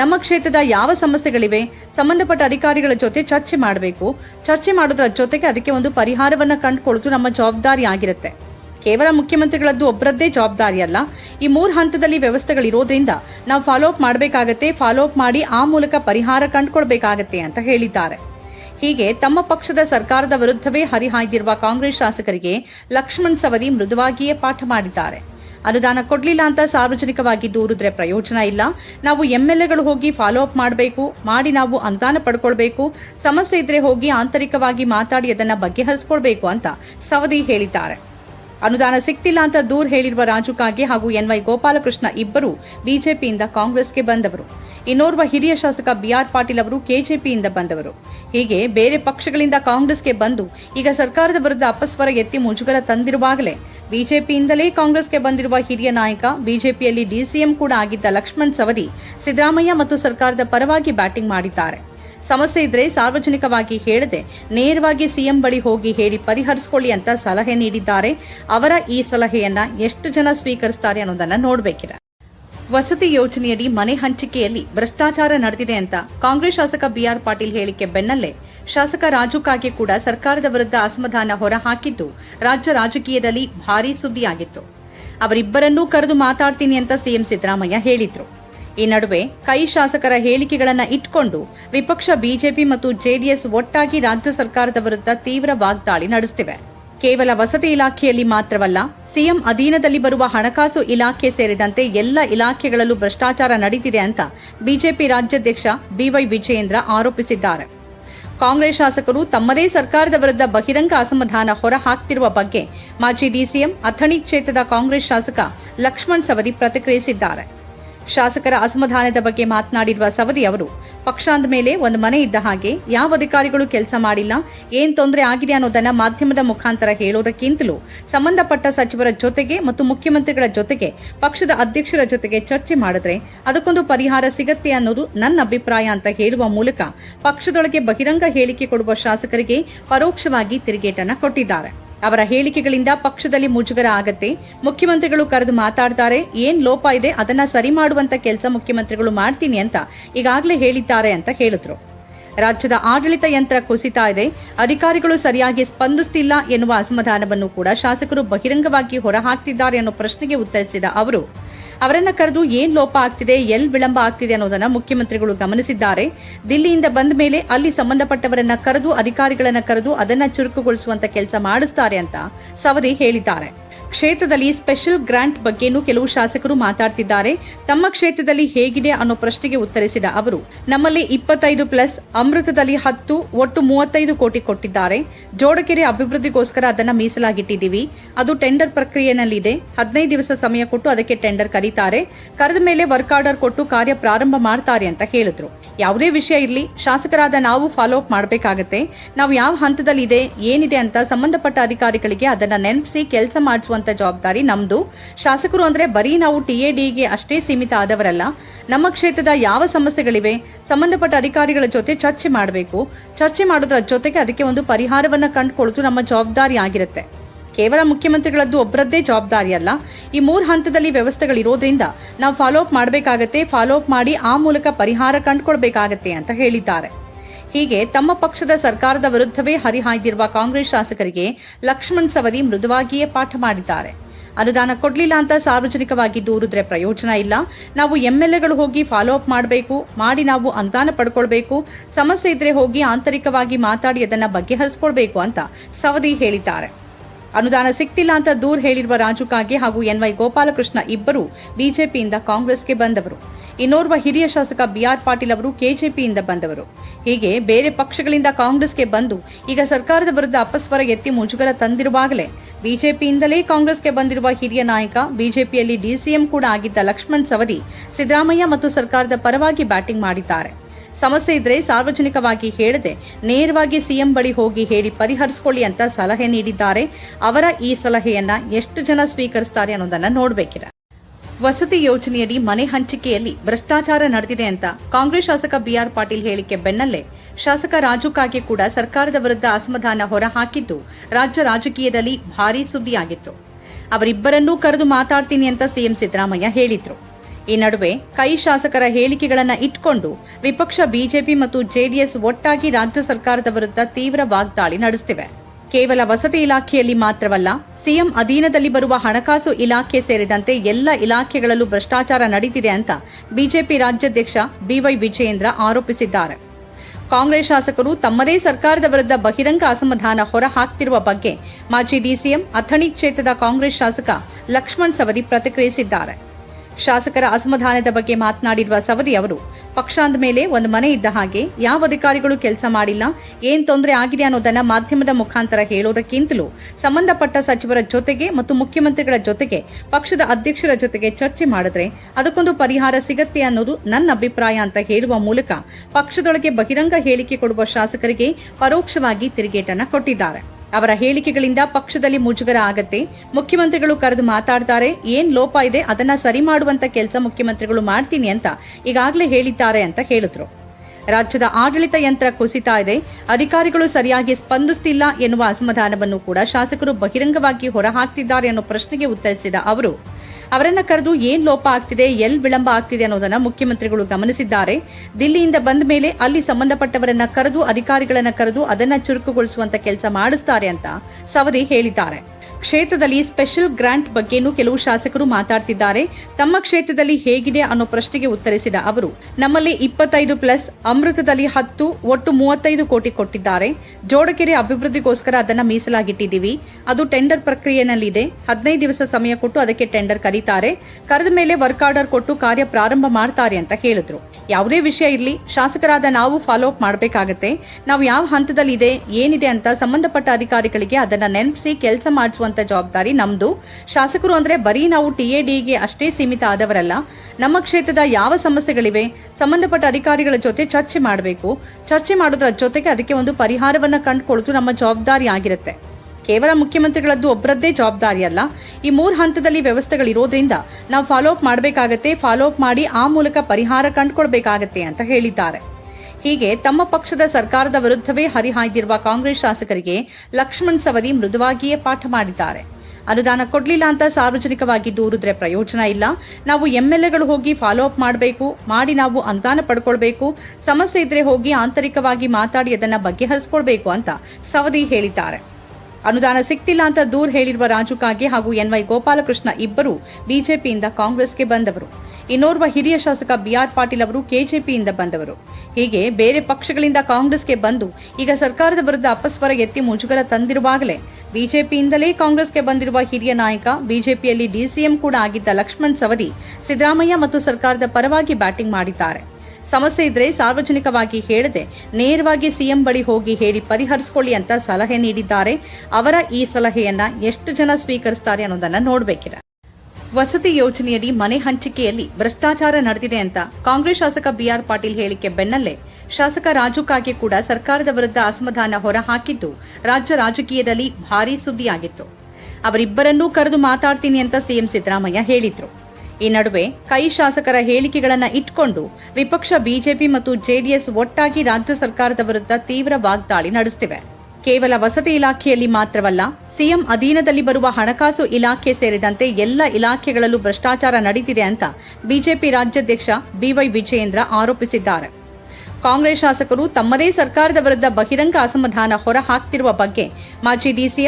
ನಮ್ಮ ಕ್ಷೇತ್ರದ ಯಾವ ಸಮಸ್ಯೆಗಳಿವೆ, ಸಂಬಂಧಪಟ್ಟ ಅಧಿಕಾರಿಗಳ ಜೊತೆ ಚರ್ಚೆ ಮಾಡಬೇಕು. ಚರ್ಚೆ ಮಾಡೋದ್ರ ಜೊತೆಗೆ ಅದಕ್ಕೆ ಒಂದು ಪರಿಹಾರವನ್ನ ಕಂಡುಕೊಳ್ಳೋದು ನಮ್ಮ ಜವಾಬ್ದಾರಿ ಆಗಿರುತ್ತೆ. ಕೇವಲ ಮುಖ್ಯಮಂತ್ರಿಗಳದ್ದು ಒಬ್ಬರದ್ದೇ ಜವಾಬ್ದಾರಿ ಅಲ್ಲ, ಈ ಮೂರು ಹಂತದಲ್ಲಿ ವ್ಯವಸ್ಥೆಗಳಿರೋದ್ರಿಂದ ನಾವು ಫಾಲೋ ಅಪ್ ಮಾಡಬೇಕಾಗತ್ತೆ ಫಾಲೋ ಅಪ್ ಮಾಡಿ ಆ ಮೂಲಕ ಪರಿಹಾರ ಕಂಡುಕೊಳ್ಬೇಕಾಗತ್ತೆ ಅಂತ ಹೇಳಿದ್ದಾರೆ. ಹೀಗೆ ತಮ್ಮ ಪಕ್ಷದ ಸರ್ಕಾರದ ವಿರುದ್ಧವೇ ಹರಿಹಾಯ್ದಿರುವ ಕಾಂಗ್ರೆಸ್ ಶಾಸಕರಿಗೆ ಲಕ್ಷ್ಮಣ್ ಸವದಿ ಮೃದುವಾಗಿಯೇ ಪಾಠ ಮಾಡಿದ್ದಾರೆ. ಅನುದಾನ ಕೊಡ್ಲಿಲ್ಲ ಅಂತ ಸಾರ್ವಜನಿಕವಾಗಿ ದೂರಿದ್ರೆ ಪ್ರಯೋಜನ ಇಲ್ಲ. ನಾವು ಎಂಎಲ್ಎಗಳು ಹೋಗಿ ಫಾಲೋ ಅಪ್ ಮಾಡಬೇಕು, ಮಾಡಿ ನಾವು ಅನುದಾನ ಪಡ್ಕೊಳ್ಬೇಕು, ಸಮಸ್ಯೆ ಇದ್ರೆ ಹೋಗಿ ಆಂತರಿಕವಾಗಿ ಮಾತಾಡಿ ಅದನ್ನ ಬಗೆಹರಿಸ್ಕೊಳ್ಬೇಕು ಅಂತ ಸವದಿ ಹೇಳಿದ್ದಾರೆ. ಅನುದಾನ ಸಿಗ್ತಿಲ್ಲ ಅಂತ ದೂರ್ ಹೇಳಿರುವ ರಾಜು ಕಾಗೆ ಹಾಗೂ ಎನ್ವೈ ಗೋಪಾಲಕೃಷ್ಣ ಇಬ್ಬರು ಬಿಜೆಪಿಯಿಂದ ಕಾಂಗ್ರೆಸ್ಗೆ ಬಂದವರು. ಇನ್ನೋರ್ವ ಹಿರಿಯ ಶಾಸಕ ಬಿಆರ್ ಪಾಟೀಲ್ ಅವರು ಕೆಜೆಪಿಯಿಂದ ಬಂದವರು. ಹೀಗೆ ಬೇರೆ ಪಕ್ಷಗಳಿಂದ ಕಾಂಗ್ರೆಸ್ಗೆ ಬಂದು ಈಗ ಸರ್ಕಾರದ ವಿರುದ್ಧ ಅಪಸ್ವರ ಎತ್ತಿ ಮುಜುಗರ ತಂದಿರುವಾಗಲೇ ಬಿಜೆಪಿಯಿಂದಲೇ ಕಾಂಗ್ರೆಸ್ಗೆ ಬಂದಿರುವ ಹಿರಿಯ ನಾಯಕ, ಬಿಜೆಪಿಯಲ್ಲಿ ಡಿಸಿಎಂ ಕೂಡ ಆಗಿದ್ದ ಲಕ್ಷ್ಮಣ್ ಸವದಿ ಸಿದ್ದರಾಮಯ್ಯ ಮತ್ತು ಸರ್ಕಾರದ ಪರವಾಗಿ ಬ್ಯಾಟಿಂಗ್ ಮಾಡಿದ್ದಾರೆ. ಸಮಸ್ಯೆ ಇದ್ರೆ ಸಾರ್ವಜನಿಕವಾಗಿ ಹೇಳದೆ ನೇರವಾಗಿ ಸಿಎಂ ಬಳಿ ಹೋಗಿ ಹೇಳಿ ಪರಿಹರಿಸಿಕೊಳ್ಳಿ ಅಂತ ಸಲಹೆ ನೀಡಿದ್ದಾರೆ. ಅವರ ಈ ಸಲಹೆಯನ್ನ ಎಷ್ಟು ಜನ ಸ್ವೀಕರಿಸ್ತಾರೆ ಅನ್ನೋದನ್ನ ನೋಡ್ಬೇಕಿದೆ. ವಸತಿ ಯೋಜನೆಯಡಿ ಮನೆ ಹಂಚಿಕೆಯಲ್ಲಿ ಭ್ರಷ್ಟಾಚಾರ ನಡೆದಿದೆ ಅಂತ ಕಾಂಗ್ರೆಸ್ ಶಾಸಕ ಬಿಆರ್ ಪಾಟೀಲ್ ಹೇಳಿಕೆ ಬೆನ್ನಲ್ಲೇ ಶಾಸಕ ರಾಜು ಕಾಗೆ ಕೂಡ ಸರ್ಕಾರದ ವಿರುದ್ಧ ಅಸಮಾಧಾನ ಹೊರಹಾಕಿದ್ದು ರಾಜ್ಯ ರಾಜಕೀಯದಲ್ಲಿ ಭಾರೀ ಸುದ್ದಿಯಾಗಿತ್ತು. ಅವರಿಬ್ಬರನ್ನೂ ಕರೆದು ಮಾತಾಡ್ತೀನಿ ಅಂತ ಸಿಎಂ ಸಿದ್ದರಾಮಯ್ಯ ಹೇಳಿದ್ರು. ಈ ನಡುವೆ ಕೈ ಶಾಸಕರ ಹೇಳಿಕೆಗಳನ್ನು ಇಟ್ಕೊಂಡು ವಿಪಕ್ಷ ಬಿಜೆಪಿ ಮತ್ತು ಜೆಡಿಎಸ್ ಒಟ್ಟಾಗಿ ರಾಜ್ಯ ಸರ್ಕಾರದ ವಿರುದ್ಧ ತೀವ್ರ ವಾಗ್ದಾಳಿ ನಡೆಸುತ್ತಿವೆ ಕೇವಲ ವಸತಿ ಇಲಾಖೆಯಲ್ಲಿ ಮಾತ್ರವಲ್ಲ, ಸಿಎಂ ಅಧೀನದಲ್ಲಿ ಬರುವ ಹಣಕಾಸು ಇಲಾಖೆ ಸೇರಿದಂತೆ ಎಲ್ಲ ಇಲಾಖೆಗಳಲ್ಲೂ ಭ್ರಷ್ಟಾಚಾರ ನಡೀತಿದೆ ಅಂತ ಬಿಜೆಪಿ ರಾಜ್ಯಾಧ್ಯಕ್ಷ ಬಿವೈ ವಿಜಯೇಂದ್ರ ಆರೋಪಿಸಿದ್ದಾರೆ. ಕಾಂಗ್ರೆಸ್ ಶಾಸಕರು ತಮ್ಮದೇ ಸರ್ಕಾರದ ವಿರುದ್ಧ ಬಹಿರಂಗ ಅಸಮಾಧಾನ ಹೊರಹಾಕ್ತಿರುವ ಬಗ್ಗೆ ಮಾಜಿ ಡಿಸಿಎಂ ಅಥಣಿ ಕ್ಷೇತ್ರದ ಕಾಂಗ್ರೆಸ್ ಶಾಸಕ ಲಕ್ಷ್ಮಣ್ ಸವದಿ ಪ್ರತಿಕ್ರಿಯಿಸಿದ್ದಾರೆ. ಶಾಸಕರ ಅಸಮಾಧಾನದ ಬಗ್ಗೆ ಮಾತನಾಡಿರುವ ಸವದಿ ಅವರು, ಪಕ್ಷಾಂದ ಮೇಲೆ ಒಂದು ಮನೆ ಇದ್ದ ಹಾಗೆ ಯಾವ ಅಧಿಕಾರಿಗಳು ಕೆಲಸ ಮಾಡಿಲ್ಲ, ಏನ್ ತೊಂದರೆ ಆಗಿದೆ ಅನ್ನೋದನ್ನ ಮಾಧ್ಯಮದ ಮುಖಾಂತರ ಹೇಳೋದಕ್ಕಿಂತಲೂ ಸಂಬಂಧಪಟ್ಟ ಸಚಿವರ ಜೊತೆಗೆ ಮತ್ತು ಮುಖ್ಯಮಂತ್ರಿಗಳ ಜೊತೆಗೆ ಪಕ್ಷದ ಅಧ್ಯಕ್ಷರ ಜೊತೆಗೆ ಚರ್ಚೆ ಮಾಡಿದ್ರೆ ಅದಕ್ಕೊಂದು ಪರಿಹಾರ ಸಿಗತ್ತೆ ಅನ್ನೋದು ನನ್ನ ಅಭಿಪ್ರಾಯ ಅಂತ ಹೇಳುವ ಮೂಲಕ ಪಕ್ಷದೊಳಗೆ ಬಹಿರಂಗ ಹೇಳಿಕೆ ಕೊಡುವ ಶಾಸಕರಿಗೆ ಪರೋಕ್ಷವಾಗಿ ತಿರುಗೇಟನ್ನು ಕೊಟ್ಟಿದ್ದಾರೆ. ಅವರ ಹೇಳಿಕೆಗಳಿಂದ ಪಕ್ಷದಲ್ಲಿ ಮುಜುಗರ ಆಗತ್ತೆ. ಮುಖ್ಯಮಂತ್ರಿಗಳು ಕರೆದು ಮಾತಾಡ್ತಾರೆ, ಏನ್ ಲೋಪ ಇದೆ, ಅದನ್ನ ಸರಿ ಮಾಡುವಂತ ಕೆಲಸ ಮುಖ್ಯಮಂತ್ರಿಗಳು ಮಾಡ್ತೀನಿ ಅಂತ ಈಗಾಗಲೇ ಹೇಳಿದ್ದಾರೆ ಅಂತ ಹೇಳಿದ್ರು. ರಾಜ್ಯದ ಆಡಳಿತ ಯಂತ್ರ ಕುಸಿತಾ ಇದೆ, ಅಧಿಕಾರಿಗಳು ಸರಿಯಾಗಿ ಸ್ಪಂದಿಸ್ತಿಲ್ಲ ಎನ್ನುವ ಅಸಮಾಧಾನವನ್ನು ಕೂಡ ಶಾಸಕರು ಬಹಿರಂಗವಾಗಿ ಹೊರಹಾಕ್ತಿದ್ದಾರೆ ಅನ್ನೋ ಪ್ರಶ್ನೆಗೆ ಉತ್ತರಿಸಿದ ಅವರು. ಅವರನ್ನ ಕರೆದು ಏನ್ ಲೋಪ ಆಗ್ತಿದೆ, ಎಲ್ ವಿಳಂಬ ಆಗ್ತಿದೆ ಅನ್ನೋದನ್ನ ಮುಖ್ಯಮಂತ್ರಿಗಳು ಗಮನಿಸಿದ್ದಾರೆ. ದಿಲ್ಲಿಯಿಂದ ಬಂದ ಮೇಲೆ ಅಲ್ಲಿ ಸಂಬಂಧಪಟ್ಟವರನ್ನ ಕರೆದು, ಅಧಿಕಾರಿಗಳನ್ನ ಕರೆದು ಅದನ್ನ ಚುರುಕುಗೊಳಿಸುವಂತ ಕೆಲಸ ಮಾಡಿಸ್ತಾರೆ ಅಂತ ಸವದಿ ಹೇಳಿದ್ದಾರೆ. ಕ್ಷೇತ್ರದಲ್ಲಿ ಸ್ಪೆಷಲ್ ಗ್ರಾಂಟ್ ಬಗ್ಗೆನೂ ಕೆಲವು ಶಾಸಕರು ಮಾತಾಡ್ತಿದ್ದಾರೆ. ತಮ್ಮ ಕ್ಷೇತ್ರದಲ್ಲಿ ಹೇಗಿದೆ ಅನ್ನೋ ಪ್ರಶ್ನೆಗೆ ಉತ್ತರಿಸಿದ ಅವರು, ನಮ್ಮಲ್ಲಿ ಇಪ್ಪತ್ತೈದು ಪ್ಲಸ್ ಅಮೃತದಲ್ಲಿ ಹತ್ತು, ಒಟ್ಟು ಮೂವತ್ತೈದು ಕೋಟಿ ಕೊಟ್ಟಿದ್ದಾರೆ. ಜೋಡಕೆರೆ ಅಭಿವೃದ್ಧಿಗೋಸ್ಕರ ಅದನ್ನ ಮೀಸಲಾಗಿಟ್ಟಿದ್ದೀವಿ. ಅದು ಟೆಂಡರ್ ಪ್ರಕ್ರಿಯೆನಲ್ಲಿದೆ. ಹದಿನೈದು ದಿವಸ ಸಮಯ ಕೊಟ್ಟು ಅದಕ್ಕೆ ಟೆಂಡರ್ ಕರೀತಾರೆ. ಕರೆದ ಮೇಲೆ ವರ್ಕ್ ಆರ್ಡರ್ ಕೊಟ್ಟು ಕಾರ್ಯ ಪ್ರಾರಂಭ ಮಾಡ್ತಾರೆ ಅಂತ ಹೇಳಿದ್ರು. ಯಾವುದೇ ವಿಷಯ ಇರಲಿ, ಶಾಸಕರಾದ ನಾವು ಫಾಲೋ ಅಪ್ ಮಾಡಬೇಕಾಗತ್ತೆ. ನಾವು ಯಾವ ಹಂತದಲ್ಲಿ ಇದೆ ಏನಿದೆ ಅಂತ ಸಂಬಂಧಪಟ್ಟ ಅಧಿಕಾರಿಗಳಿಗೆ ಅದನ್ನ ನೆನಪಿಸಿ, ಕೆಲಸ ಮಾಡಿಸುವಂತ ಜವಾಬ್ದಾರಿ ನಮ್ದು. ಶಾಸಕರು ಅಂದ್ರೆ ಬರೀ ನಾವು ಟಿಎಡಿಗೆ ಅಷ್ಟೇ ಸೀಮಿತ ಆದವರಲ್ಲ, ನಮ್ಮ ಕ್ಷೇತ್ರದ ಯಾವ ಸಮಸ್ಯೆಗಳಿವೆ, ಸಂಬಂಧಪಟ್ಟ ಅಧಿಕಾರಿಗಳ ಜೊತೆ ಚರ್ಚೆ ಮಾಡಬೇಕು. ಚರ್ಚೆ ಮಾಡೋದ್ರ ಜೊತೆಗೆ ಅದಕ್ಕೆ ಒಂದು ಪರಿಹಾರವನ್ನ ಕಂಡುಕೊಳ್ಳೋದು ನಮ್ಮ ಜವಾಬ್ದಾರಿ ಆಗಿರುತ್ತೆ. ಕೇವಲ ಮುಖ್ಯಮಂತ್ರಿಗಳದ್ದು ಒಬ್ಬರದ್ದೇ ಜವಾಬ್ದಾರಿ ಅಲ್ಲ, ಈ ಮೂರು ಹಂತದಲ್ಲಿ ವ್ಯವಸ್ಥೆಗಳಿರೋದ್ರಿಂದ ನಾವು ಫಾಲೋ ಅಪ್ ಮಾಡಬೇಕಾಗತ್ತೆ ಫಾಲೋ ಅಪ್ ಮಾಡಿ ಆ ಮೂಲಕ ಪರಿಹಾರ ಕಂಡುಕೊಳ್ಬೇಕಾಗತ್ತೆ ಅಂತ ಹೇಳಿದ್ದಾರೆ. ಹೀಗೆ ತಮ್ಮ ಪಕ್ಷದ ಸರ್ಕಾರದ ವಿರುದ್ಧವೇ ಹರಿಹಾಯ್ದಿರುವ ಕಾಂಗ್ರೆಸ್ ಶಾಸಕರಿಗೆ ಲಕ್ಷ್ಮಣ್ ಸವದಿ ಮೃದುವಾಗಿಯೇ ಪಾಠ ಮಾಡಿದ್ದಾರೆ. ಅನುದಾನ ಕೊಡಲಿಲ್ಲ ಅಂತ ಸಾರ್ವಜನಿಕವಾಗಿ ದೂರಿದ್ರೆ ಪ್ರಯೋಜನ ಇಲ್ಲ. ನಾವು ಎಂಎಲ್ಎಗಳು ಹೋಗಿ ಫಾಲೋ ಅಪ್ ಮಾಡಬೇಕು, ಮಾಡಿ ನಾವು ಅನುದಾನ ಪಡ್ಕೊಳ್ಬೇಕು, ಸಮಸ್ಯೆ ಇದ್ರೆ ಹೋಗಿ ಆಂತರಿಕವಾಗಿ ಮಾತಾಡಿ ಅದನ್ನು ಬಗೆಹರಿಸ್ಕೊಳ್ಬೇಕು ಅಂತ ಸವದಿ ಹೇಳಿದ್ದಾರೆ. ಅನುದಾನ ಸಿಗ್ತಿಲ್ಲ ಅಂತ ದೂರು ಹೇಳಿರುವ ರಾಜು ಕಾಗೆ ಹಾಗೂ ಎನ್ವೈ ಗೋಪಾಲಕೃಷ್ಣ ಇಬ್ಬರು ಬಿಜೆಪಿಯಿಂದ ಕಾಂಗ್ರೆಸ್ಗೆ ಬಂದವರು. ಇನ್ನೋರ್ವ ಹಿರಿಯ ಶಾಸಕ ಬಿಆರ್ ಪಾಟೀಲ್ ಅವರು ಕೆಜೆಪಿಯಿಂದ ಬಂದವರು. ಹೀಗೆ ಬೇರೆ ಪಕ್ಷಗಳಿಂದ ಕಾಂಗ್ರೆಸ್ಗೆ ಬಂದು ಈಗ ಸರ್ಕಾರದ ವಿರುದ್ಧ ಅಪಸ್ವರ ಎತ್ತಿ ಮುಜುಗರ ತಂದಿರುವಾಗಲೇ ಬಿಜೆಪಿಯಿಂದಲೇ ಕಾಂಗ್ರೆಸ್ಗೆ ಬಂದಿರುವ ಹಿರಿಯ ನಾಯಕ, ಬಿಜೆಪಿಯಲ್ಲಿ ಡಿಸಿಎಂ ಕೂಡ ಆಗಿದ್ದ ಲಕ್ಷ್ಮಣ್ ಸವದಿ ಸಿದ್ದರಾಮಯ್ಯ ಮತ್ತು ಸರ್ಕಾರದ ಪರವಾಗಿ ಬ್ಯಾಟಿಂಗ್ ಮಾಡಿದ್ದಾರೆ. ಸಮಸ್ಯೆ ಇದ್ರೆ ಸಾರ್ವಜನಿಕವಾಗಿ ಹೇಳದೆ ನೇರವಾಗಿ ಸಿಎಂ ಬಳಿ ಹೋಗಿ ಹೇಳಿ ಪರಿಹರಿಸಿಕೊಳ್ಳಿ ಅಂತ ಸಲಹೆ ನೀಡಿದ್ದಾರೆ. ಅವರ ಈ ಸಲಹೆಯನ್ನ ಎಷ್ಟು ಜನ ಸ್ವೀಕರಿಸ್ತಾರೆ ಅನ್ನೋದನ್ನ ನೋಡ್ಬೇಕಿರ ವಸತಿ ಯೋಜನೆಯಡಿ ಮನೆ ಹಂಚಿಕೆಯಲ್ಲಿ ಭ್ರಷ್ಟಾಚಾರ ನಡೆದಿದೆ ಅಂತ ಕಾಂಗ್ರೆಸ್ ಶಾಸಕ ಬಿಆರ್ ಪಾಟೀಲ್ ಹೇಳಿಕೆ ಬೆನ್ನಲ್ಲೇ ಶಾಸಕ ರಾಜು ಕಾಗೆ ಕೂಡ ಸರ್ಕಾರದ ವಿರುದ್ಧ ಅಸಮಾಧಾನ ಹೊರಹಾಕಿದ್ದು ರಾಜ್ಯ ರಾಜಕೀಯದಲ್ಲಿ ಭಾರೀ ಸುದ್ದಿಯಾಗಿತ್ತು. ಅವರಿಬ್ಬರನ್ನೂ ಕರೆದು ಮಾತಾಡ್ತೀನಿ ಅಂತ ಸಿಎಂ ಸಿದ್ದರಾಮಯ್ಯ ಹೇಳಿದ್ರು. ಈ ನಡುವೆ ಕೈ ಶಾಸಕರ ಹೇಳಿಕೆಗಳನ್ನು ಇಟ್ಕೊಂಡು ವಿಪಕ್ಷ ಬಿಜೆಪಿ ಮತ್ತು ಜೆಡಿಎಸ್ ಒಟ್ಟಾಗಿ ರಾಜ್ಯ ಸರ್ಕಾರದ ವಿರುದ್ಧ ತೀವ್ರ ವಾಗ್ದಾಳಿ ನಡೆಸುತ್ತಿವೆ ಕೇವಲ ವಸತಿ ಇಲಾಖೆಯಲ್ಲಿ ಮಾತ್ರವಲ್ಲ, ಸಿಎಂ ಅಧೀನದಲ್ಲಿ ಬರುವ ಹಣಕಾಸು ಇಲಾಖೆ ಸೇರಿದಂತೆ ಎಲ್ಲ ಇಲಾಖೆಗಳಲ್ಲೂ ಭ್ರಷ್ಟಾಚಾರ ನಡೀತಿದೆ ಅಂತ ಬಿಜೆಪಿ ರಾಜ್ಯಾಧ್ಯಕ್ಷ ಬಿವೈ ವಿಜಯೇಂದ್ರ ಆರೋಪಿಸಿದ್ದಾರೆ. ಕಾಂಗ್ರೆಸ್ ಶಾಸಕರು ತಮ್ಮದೇ ಸರ್ಕಾರದ ವಿರುದ್ಧ ಬಹಿರಂಗ ಅಸಮಾಧಾನ ಹೊರಹಾಕ್ತಿರುವ ಬಗ್ಗೆ ಮಾಜಿ ಡಿಸಿಎಂ ಅಥಣಿ ಕ್ಷೇತ್ರದ ಕಾಂಗ್ರೆಸ್ ಶಾಸಕ ಲಕ್ಷ್ಮಣ್ ಸವದಿ ಪ್ರತಿಕ್ರಿಯಿಸಿದ್ದಾರೆ. ಶಾಸಕರ ಅಸಮಾಧಾನದ ಬಗ್ಗೆ ಮಾತನಾಡಿರುವ ಸವದಿ ಅವರು, ಪಕ್ಷಾಂದ ಮೇಲೆ ಒಂದು ಮನೆ ಇದ್ದ ಹಾಗೆ ಯಾವ ಅಧಿಕಾರಿಗಳು ಕೆಲಸ ಮಾಡಿಲ್ಲ, ಏನ್ ತೊಂದರೆ ಆಗಿದೆ ಅನ್ನೋದನ್ನ ಮಾಧ್ಯಮದ ಮುಖಾಂತರ ಹೇಳೋದಕ್ಕಿಂತಲೂ ಸಂಬಂಧಪಟ್ಟ ಸಚಿವರ ಜೊತೆಗೆ ಮತ್ತು ಮುಖ್ಯಮಂತ್ರಿಗಳ ಜೊತೆಗೆ ಪಕ್ಷದ ಅಧ್ಯಕ್ಷರ ಜೊತೆಗೆ ಚರ್ಚೆ ಮಾಡಿದ್ರೆ ಅದಕ್ಕೊಂದು ಪರಿಹಾರ ಸಿಗತ್ತೆ ಅನ್ನೋದು ನನ್ನ ಅಭಿಪ್ರಾಯ ಅಂತ ಹೇಳುವ ಮೂಲಕ ಪಕ್ಷದೊಳಗೆ ಬಹಿರಂಗ ಹೇಳಿಕೆ ಕೊಡುವ ಶಾಸಕರಿಗೆ ಪರೋಕ್ಷವಾಗಿ ತಿರುಗೇಟನ್ನು ಕೊಟ್ಟಿದ್ದಾರೆ. ಅವರ ಹೇಳಿಕೆಗಳಿಂದ ಪಕ್ಷದಲ್ಲಿ ಮುಜುಗರ ಆಗತ್ತೆ. ಮುಖ್ಯಮಂತ್ರಿಗಳು ಕರೆದು ಮಾತಾಡ್ತಾರೆ, ಏನ್ ಲೋಪ ಇದೆ, ಅದನ್ನ ಸರಿ ಮಾಡುವಂತ ಕೆಲಸ ಮುಖ್ಯಮಂತ್ರಿಗಳು ಮಾಡ್ತೀನಿ ಅಂತ ಈಗಾಗಲೇ ಹೇಳಿದ್ದಾರೆ ಅಂತ ಹೇಳಿದ್ರು. ರಾಜ್ಯದ ಆಡಳಿತ ಯಂತ್ರ ಕುಸಿತಾ ಇದೆ, ಅಧಿಕಾರಿಗಳು ಸರಿಯಾಗಿ ಸ್ಪಂದಿಸ್ತಿಲ್ಲ ಎನ್ನುವ ಅಸಮಾಧಾನವನ್ನು ಕೂಡ ಶಾಸಕರು ಬಹಿರಂಗವಾಗಿ ಹೊರಹಾಕ್ತಿದ್ದಾರೆ ಅನ್ನೋ ಪ್ರಶ್ನೆಗೆ ಉತ್ತರಿಸಿದ ಅವರು ಅವರನ್ನ ಕರೆದು ಏನ್ ಲೋಪ ಆಗ್ತಿದೆ, ಎಲ್ ವಿಳಂಬ ಆಗ್ತಿದೆ ಅನ್ನೋದನ್ನ ಮುಖ್ಯಮಂತ್ರಿಗಳು ಗಮನಿಸಿದ್ದಾರೆ. ದಿಲ್ಲಿಯಿಂದ ಬಂದ ಮೇಲೆ ಅಲ್ಲಿ ಸಂಬಂಧಪಟ್ಟವರನ್ನ ಕರೆದು, ಅಧಿಕಾರಿಗಳನ್ನ ಕರೆದು ಅದನ್ನ ಚುರುಕುಗೊಳಿಸುವಂತ ಕೆಲಸ ಮಾಡಿಸ್ತಾರೆ ಅಂತ ಸವದಿ ಹೇಳಿದ್ದಾರೆ. ಕ್ಷೇತ್ರದಲ್ಲಿ ಸ್ಪೆಷಲ್ ಗ್ರಾಂಟ್ ಬಗ್ಗೆನೂ ಕೆಲವು ಶಾಸಕರು ಮಾತಾಡ್ತಿದ್ದಾರೆ. ತಮ್ಮ ಕ್ಷೇತ್ರದಲ್ಲಿ ಹೇಗಿದೆ ಅನ್ನೋ ಪ್ರಶ್ನೆಗೆ ಉತ್ತರಿಸಿದ ಅವರು, ನಮ್ಮಲ್ಲಿ ಇಪ್ಪತ್ತೈದು ಪ್ಲಸ್ ಅಮೃತದಲ್ಲಿ ಹತ್ತು, ಒಟ್ಟು ಮೂವತ್ತೈದು ಕೋಟಿ ಕೊಟ್ಟಿದ್ದಾರೆ. ಜೋಡಕೆರೆ ಅಭಿವೃದ್ಧಿಗೋಸ್ಕರ ಅದನ್ನ ಮೀಸಲಾಗಿಟ್ಟಿದ್ದೀವಿ. ಅದು ಟೆಂಡರ್ ಪ್ರಕ್ರಿಯೆನಲ್ಲಿದೆ. ಹದಿನೈದು ದಿವಸ ಸಮಯ ಕೊಟ್ಟು ಅದಕ್ಕೆ ಟೆಂಡರ್ ಕರೀತಾರೆ. ಕರೆದ ಮೇಲೆ ವರ್ಕ್ ಆರ್ಡರ್ ಕೊಟ್ಟು ಕಾರ್ಯ ಪ್ರಾರಂಭ ಮಾಡ್ತಾರೆ ಅಂತ ಹೇಳಿದ್ರು. ಯಾವುದೇ ವಿಷಯ ಇರಲಿ, ಶಾಸಕರಾದ ನಾವು ಫಾಲೋ ಅಪ್ ಮಾಡಬೇಕಾಗತ್ತೆ. ನಾವು ಯಾವ ಹಂತದಲ್ಲಿ ಇದೆ ಏನಿದೆ ಅಂತ ಸಂಬಂಧಪಟ್ಟ ಅಧಿಕಾರಿಗಳಿಗೆ ಅದನ್ನ ನೆನಪಿಸಿ, ಕೆಲಸ ಮಾಡಿಸುವಂತ ಜವಾಬ್ದಾರಿ ನಮ್ದು. ಶಾಸಕರು ಅಂದ್ರೆ ಬರೀ ನಾವು ಟಿಎಡಿಗೆ ಅಷ್ಟೇ ಸೀಮಿತ ಆದವರಲ್ಲ, ನಮ್ಮ ಕ್ಷೇತ್ರದ ಯಾವ ಸಮಸ್ಯೆಗಳಿವೆ, ಸಂಬಂಧಪಟ್ಟ ಅಧಿಕಾರಿಗಳ ಜೊತೆ ಚರ್ಚೆ ಮಾಡಬೇಕು. ಚರ್ಚೆ ಮಾಡೋದ್ರ ಜೊತೆಗೆ ಅದಕ್ಕೆ ಒಂದು ಪರಿಹಾರವನ್ನ ಕಂಡುಕೊಳ್ಳೋದು ನಮ್ಮ ಜವಾಬ್ದಾರಿ ಆಗಿರುತ್ತೆ. ಕೇವಲ ಮುಖ್ಯಮಂತ್ರಿಗಳದ್ದು ಒಬ್ಬರದ್ದೇ ಜವಾಬ್ದಾರಿ ಅಲ್ಲ, ಈ ಮೂರು ಹಂತದಲ್ಲಿ ವ್ಯವಸ್ಥೆಗಳಿರೋದ್ರಿಂದ ನಾವು ಫಾಲೋ ಅಪ್ ಮಾಡಬೇಕಾಗತ್ತೆ ಫಾಲೋ ಅಪ್ ಮಾಡಿ ಆ ಮೂಲಕ ಪರಿಹಾರ ಕಂಡುಕೊಳ್ಬೇಕಾಗತ್ತೆ ಅಂತ ಹೇಳಿದ್ದಾರೆ. ಹೀಗೆ ತಮ್ಮ ಪಕ್ಷದ ಸರ್ಕಾರದ ವಿರುದ್ಧವೇ ಹರಿಹಾಯ್ದಿರುವ ಕಾಂಗ್ರೆಸ್ ಶಾಸಕರಿಗೆ ಲಕ್ಷ್ಮಣ್ ಸವದಿ ಮೃದುವಾಗಿಯೇ ಪಾಠ ಮಾಡಿದ್ದಾರೆ. ಅನುದಾನ ಕೊಡ್ಲಿಲ್ಲ ಅಂತ ಸಾರ್ವಜನಿಕವಾಗಿ ದೂರಿದ್ರೆ ಪ್ರಯೋಜನ ಇಲ್ಲ. ನಾವು ಎಂಎಲ್ಎಗಳು ಹೋಗಿ ಫಾಲೋ ಅಪ್ ಮಾಡಬೇಕು, ಮಾಡಿ ನಾವು ಅನುದಾನ ಪಡ್ಕೊಳ್ಬೇಕು, ಸಮಸ್ಯೆ ಇದ್ರೆ ಹೋಗಿ ಆಂತರಿಕವಾಗಿ ಮಾತಾಡಿ ಅದನ್ನ ಬಗೆಹರಿಸ್ಕೊಳ್ಬೇಕು ಅಂತ ಸವದಿ ಹೇಳಿದ್ದಾರೆ. ಅನುದಾನ ಸಿಕ್ತಿಲ್ಲ ಅಂತ ದೂರು ಹೇಳಿರುವ ರಾಜು ಕಾಗೆ ಹಾಗೂ ಎನ್ವೈ ಗೋಪಾಲಕೃಷ್ಣ ಇಬ್ಬರು ಬಿಜೆಪಿಯಿಂದ ಕಾಂಗ್ರೆಸ್ಗೆ ಬಂದವರು. ಇನ್ನೋರ್ವ ಹಿರಿಯ ಶಾಸಕ ಬಿಆರ್ ಪಾಟೀಲ್ ಅವರು ಕೆಜೆಪಿಯಿಂದ ಬಂದವರು. ಹೀಗೆ ಬೇರೆ ಪಕ್ಷಗಳಿಂದ ಕಾಂಗ್ರೆಸ್ಗೆ ಬಂದು ಈಗ ಸರ್ಕಾರದ ವಿರುದ್ಧ ಅಪಸ್ವರ ಎತ್ತಿ ಮುಜುಗರ ತಂದಿರುವಾಗಲೇ ಬಿಜೆಪಿಯಿಂದಲೇ ಕಾಂಗ್ರೆಸ್ಗೆ ಬಂದಿರುವ ಹಿರಿಯ ನಾಯಕ, ಬಿಜೆಪಿಯಲ್ಲಿ ಡಿಸಿಎಂ ಕೂಡ ಆಗಿದ್ದ ಲಕ್ಷ್ಮಣ್ ಸವದಿ ಸಿದ್ದರಾಮಯ್ಯ ಮತ್ತು ಸರ್ಕಾರದ ಪರವಾಗಿ ಬ್ಯಾಟಿಂಗ್ ಮಾಡಿದ್ದಾರೆ. ಸಮಸ್ಯೆ ಇದ್ರೆ ಸಾರ್ವಜನಿಕವಾಗಿ ಹೇಳದೆ. ನೇರವಾಗಿ ಸಿಎಂ ಬಳಿ ಹೋಗಿ ಹೇಳಿ ಪರಿಹರಿಸಿಕೊಳ್ಳಿ ಅಂತ ಸಲಹೆ ನೀಡಿದ್ದಾರೆ. ಅವರ ಈ ಸಲಹೆಯನ್ನ ಎಷ್ಟು ಜನ ಸ್ವೀಕರಿಸ್ತಾರೆ ಅನ್ನೋದನ್ನ ನೋಡಬೇಕಿದೆ. ವಸತಿ ಯೋಜನೆಯಡಿ ಮನೆ ಹಂಚಿಕೆಯಲ್ಲಿ ಭ್ರಷ್ಟಾಚಾರ ನಡೆದಿದೆ ಅಂತ ಕಾಂಗ್ರೆಸ್ ಶಾಸಕ ಬಿಆರ್ ಪಾಟೀಲ್ ಹೇಳಿಕೆ ಬೆನ್ನಲ್ಲೇ ಶಾಸಕ ರಾಜು ಕಾಗೆ ಕೂಡ ಸರ್ಕಾರದ ವಿರುದ್ಧ ಅಸಮಾಧಾನ ಹೊರಹಾಕಿದ್ದು ರಾಜ್ಯ ರಾಜಕೀಯದಲ್ಲಿ ಭಾರೀ ಸುದ್ದಿಯಾಗಿತ್ತು. ಅವರಿಬ್ಬರನ್ನೂ ಕರೆದು ಮಾತಾಡ್ತೀನಿ ಅಂತ ಸಿಎಂ ಸಿದ್ದರಾಮಯ್ಯ ಹೇಳಿದ್ರು. ಈ ನಡುವೆ ಕೈ ಶಾಸಕರ ಹೇಳಿಕೆಗಳನ್ನ ಇಟ್ಕೊಂಡು ವಿಪಕ್ಷ ಬಿಜೆಪಿ ಮತ್ತು ಜೆಡಿಎಸ್ ಒಟ್ಟಾಗಿ ರಾಜ್ಯ ಸರ್ಕಾರದ ವಿರುದ್ಧ ತೀವ್ರ ವಾಗ್ದಾಳಿ ನಡೆಸುತ್ತಿವೆ ಕೇವಲ ವಸತಿ ಇಲಾಖೆಯಲ್ಲಿ ಮಾತ್ರವಲ್ಲ, ಸಿಎಂ ಅಧೀನದಲ್ಲಿ ಬರುವ ಹಣಕಾಸು ಇಲಾಖೆ ಸೇರಿದಂತೆ ಎಲ್ಲ ಇಲಾಖೆಗಳಲ್ಲೂ ಭ್ರಷ್ಟಾಚಾರ ನಡೀತಿದೆ ಅಂತ ಬಿಜೆಪಿ ರಾಜ್ಯಾಧ್ಯಕ್ಷ ಬಿವೈ ವಿಜಯೇಂದ್ರ ಆರೋಪಿಸಿದ್ದಾರೆ. ಕಾಂಗ್ರೆಸ್ ಶಾಸಕರು ತಮ್ಮದೇ ಸರ್ಕಾರದ ವಿರುದ್ಧ ಬಹಿರಂಗ ಅಸಮಾಧಾನ ಹೊರಹಾಕ್ತಿರುವ ಬಗ್ಗೆ ಮಾಜಿ ಡಿಸಿಎಂ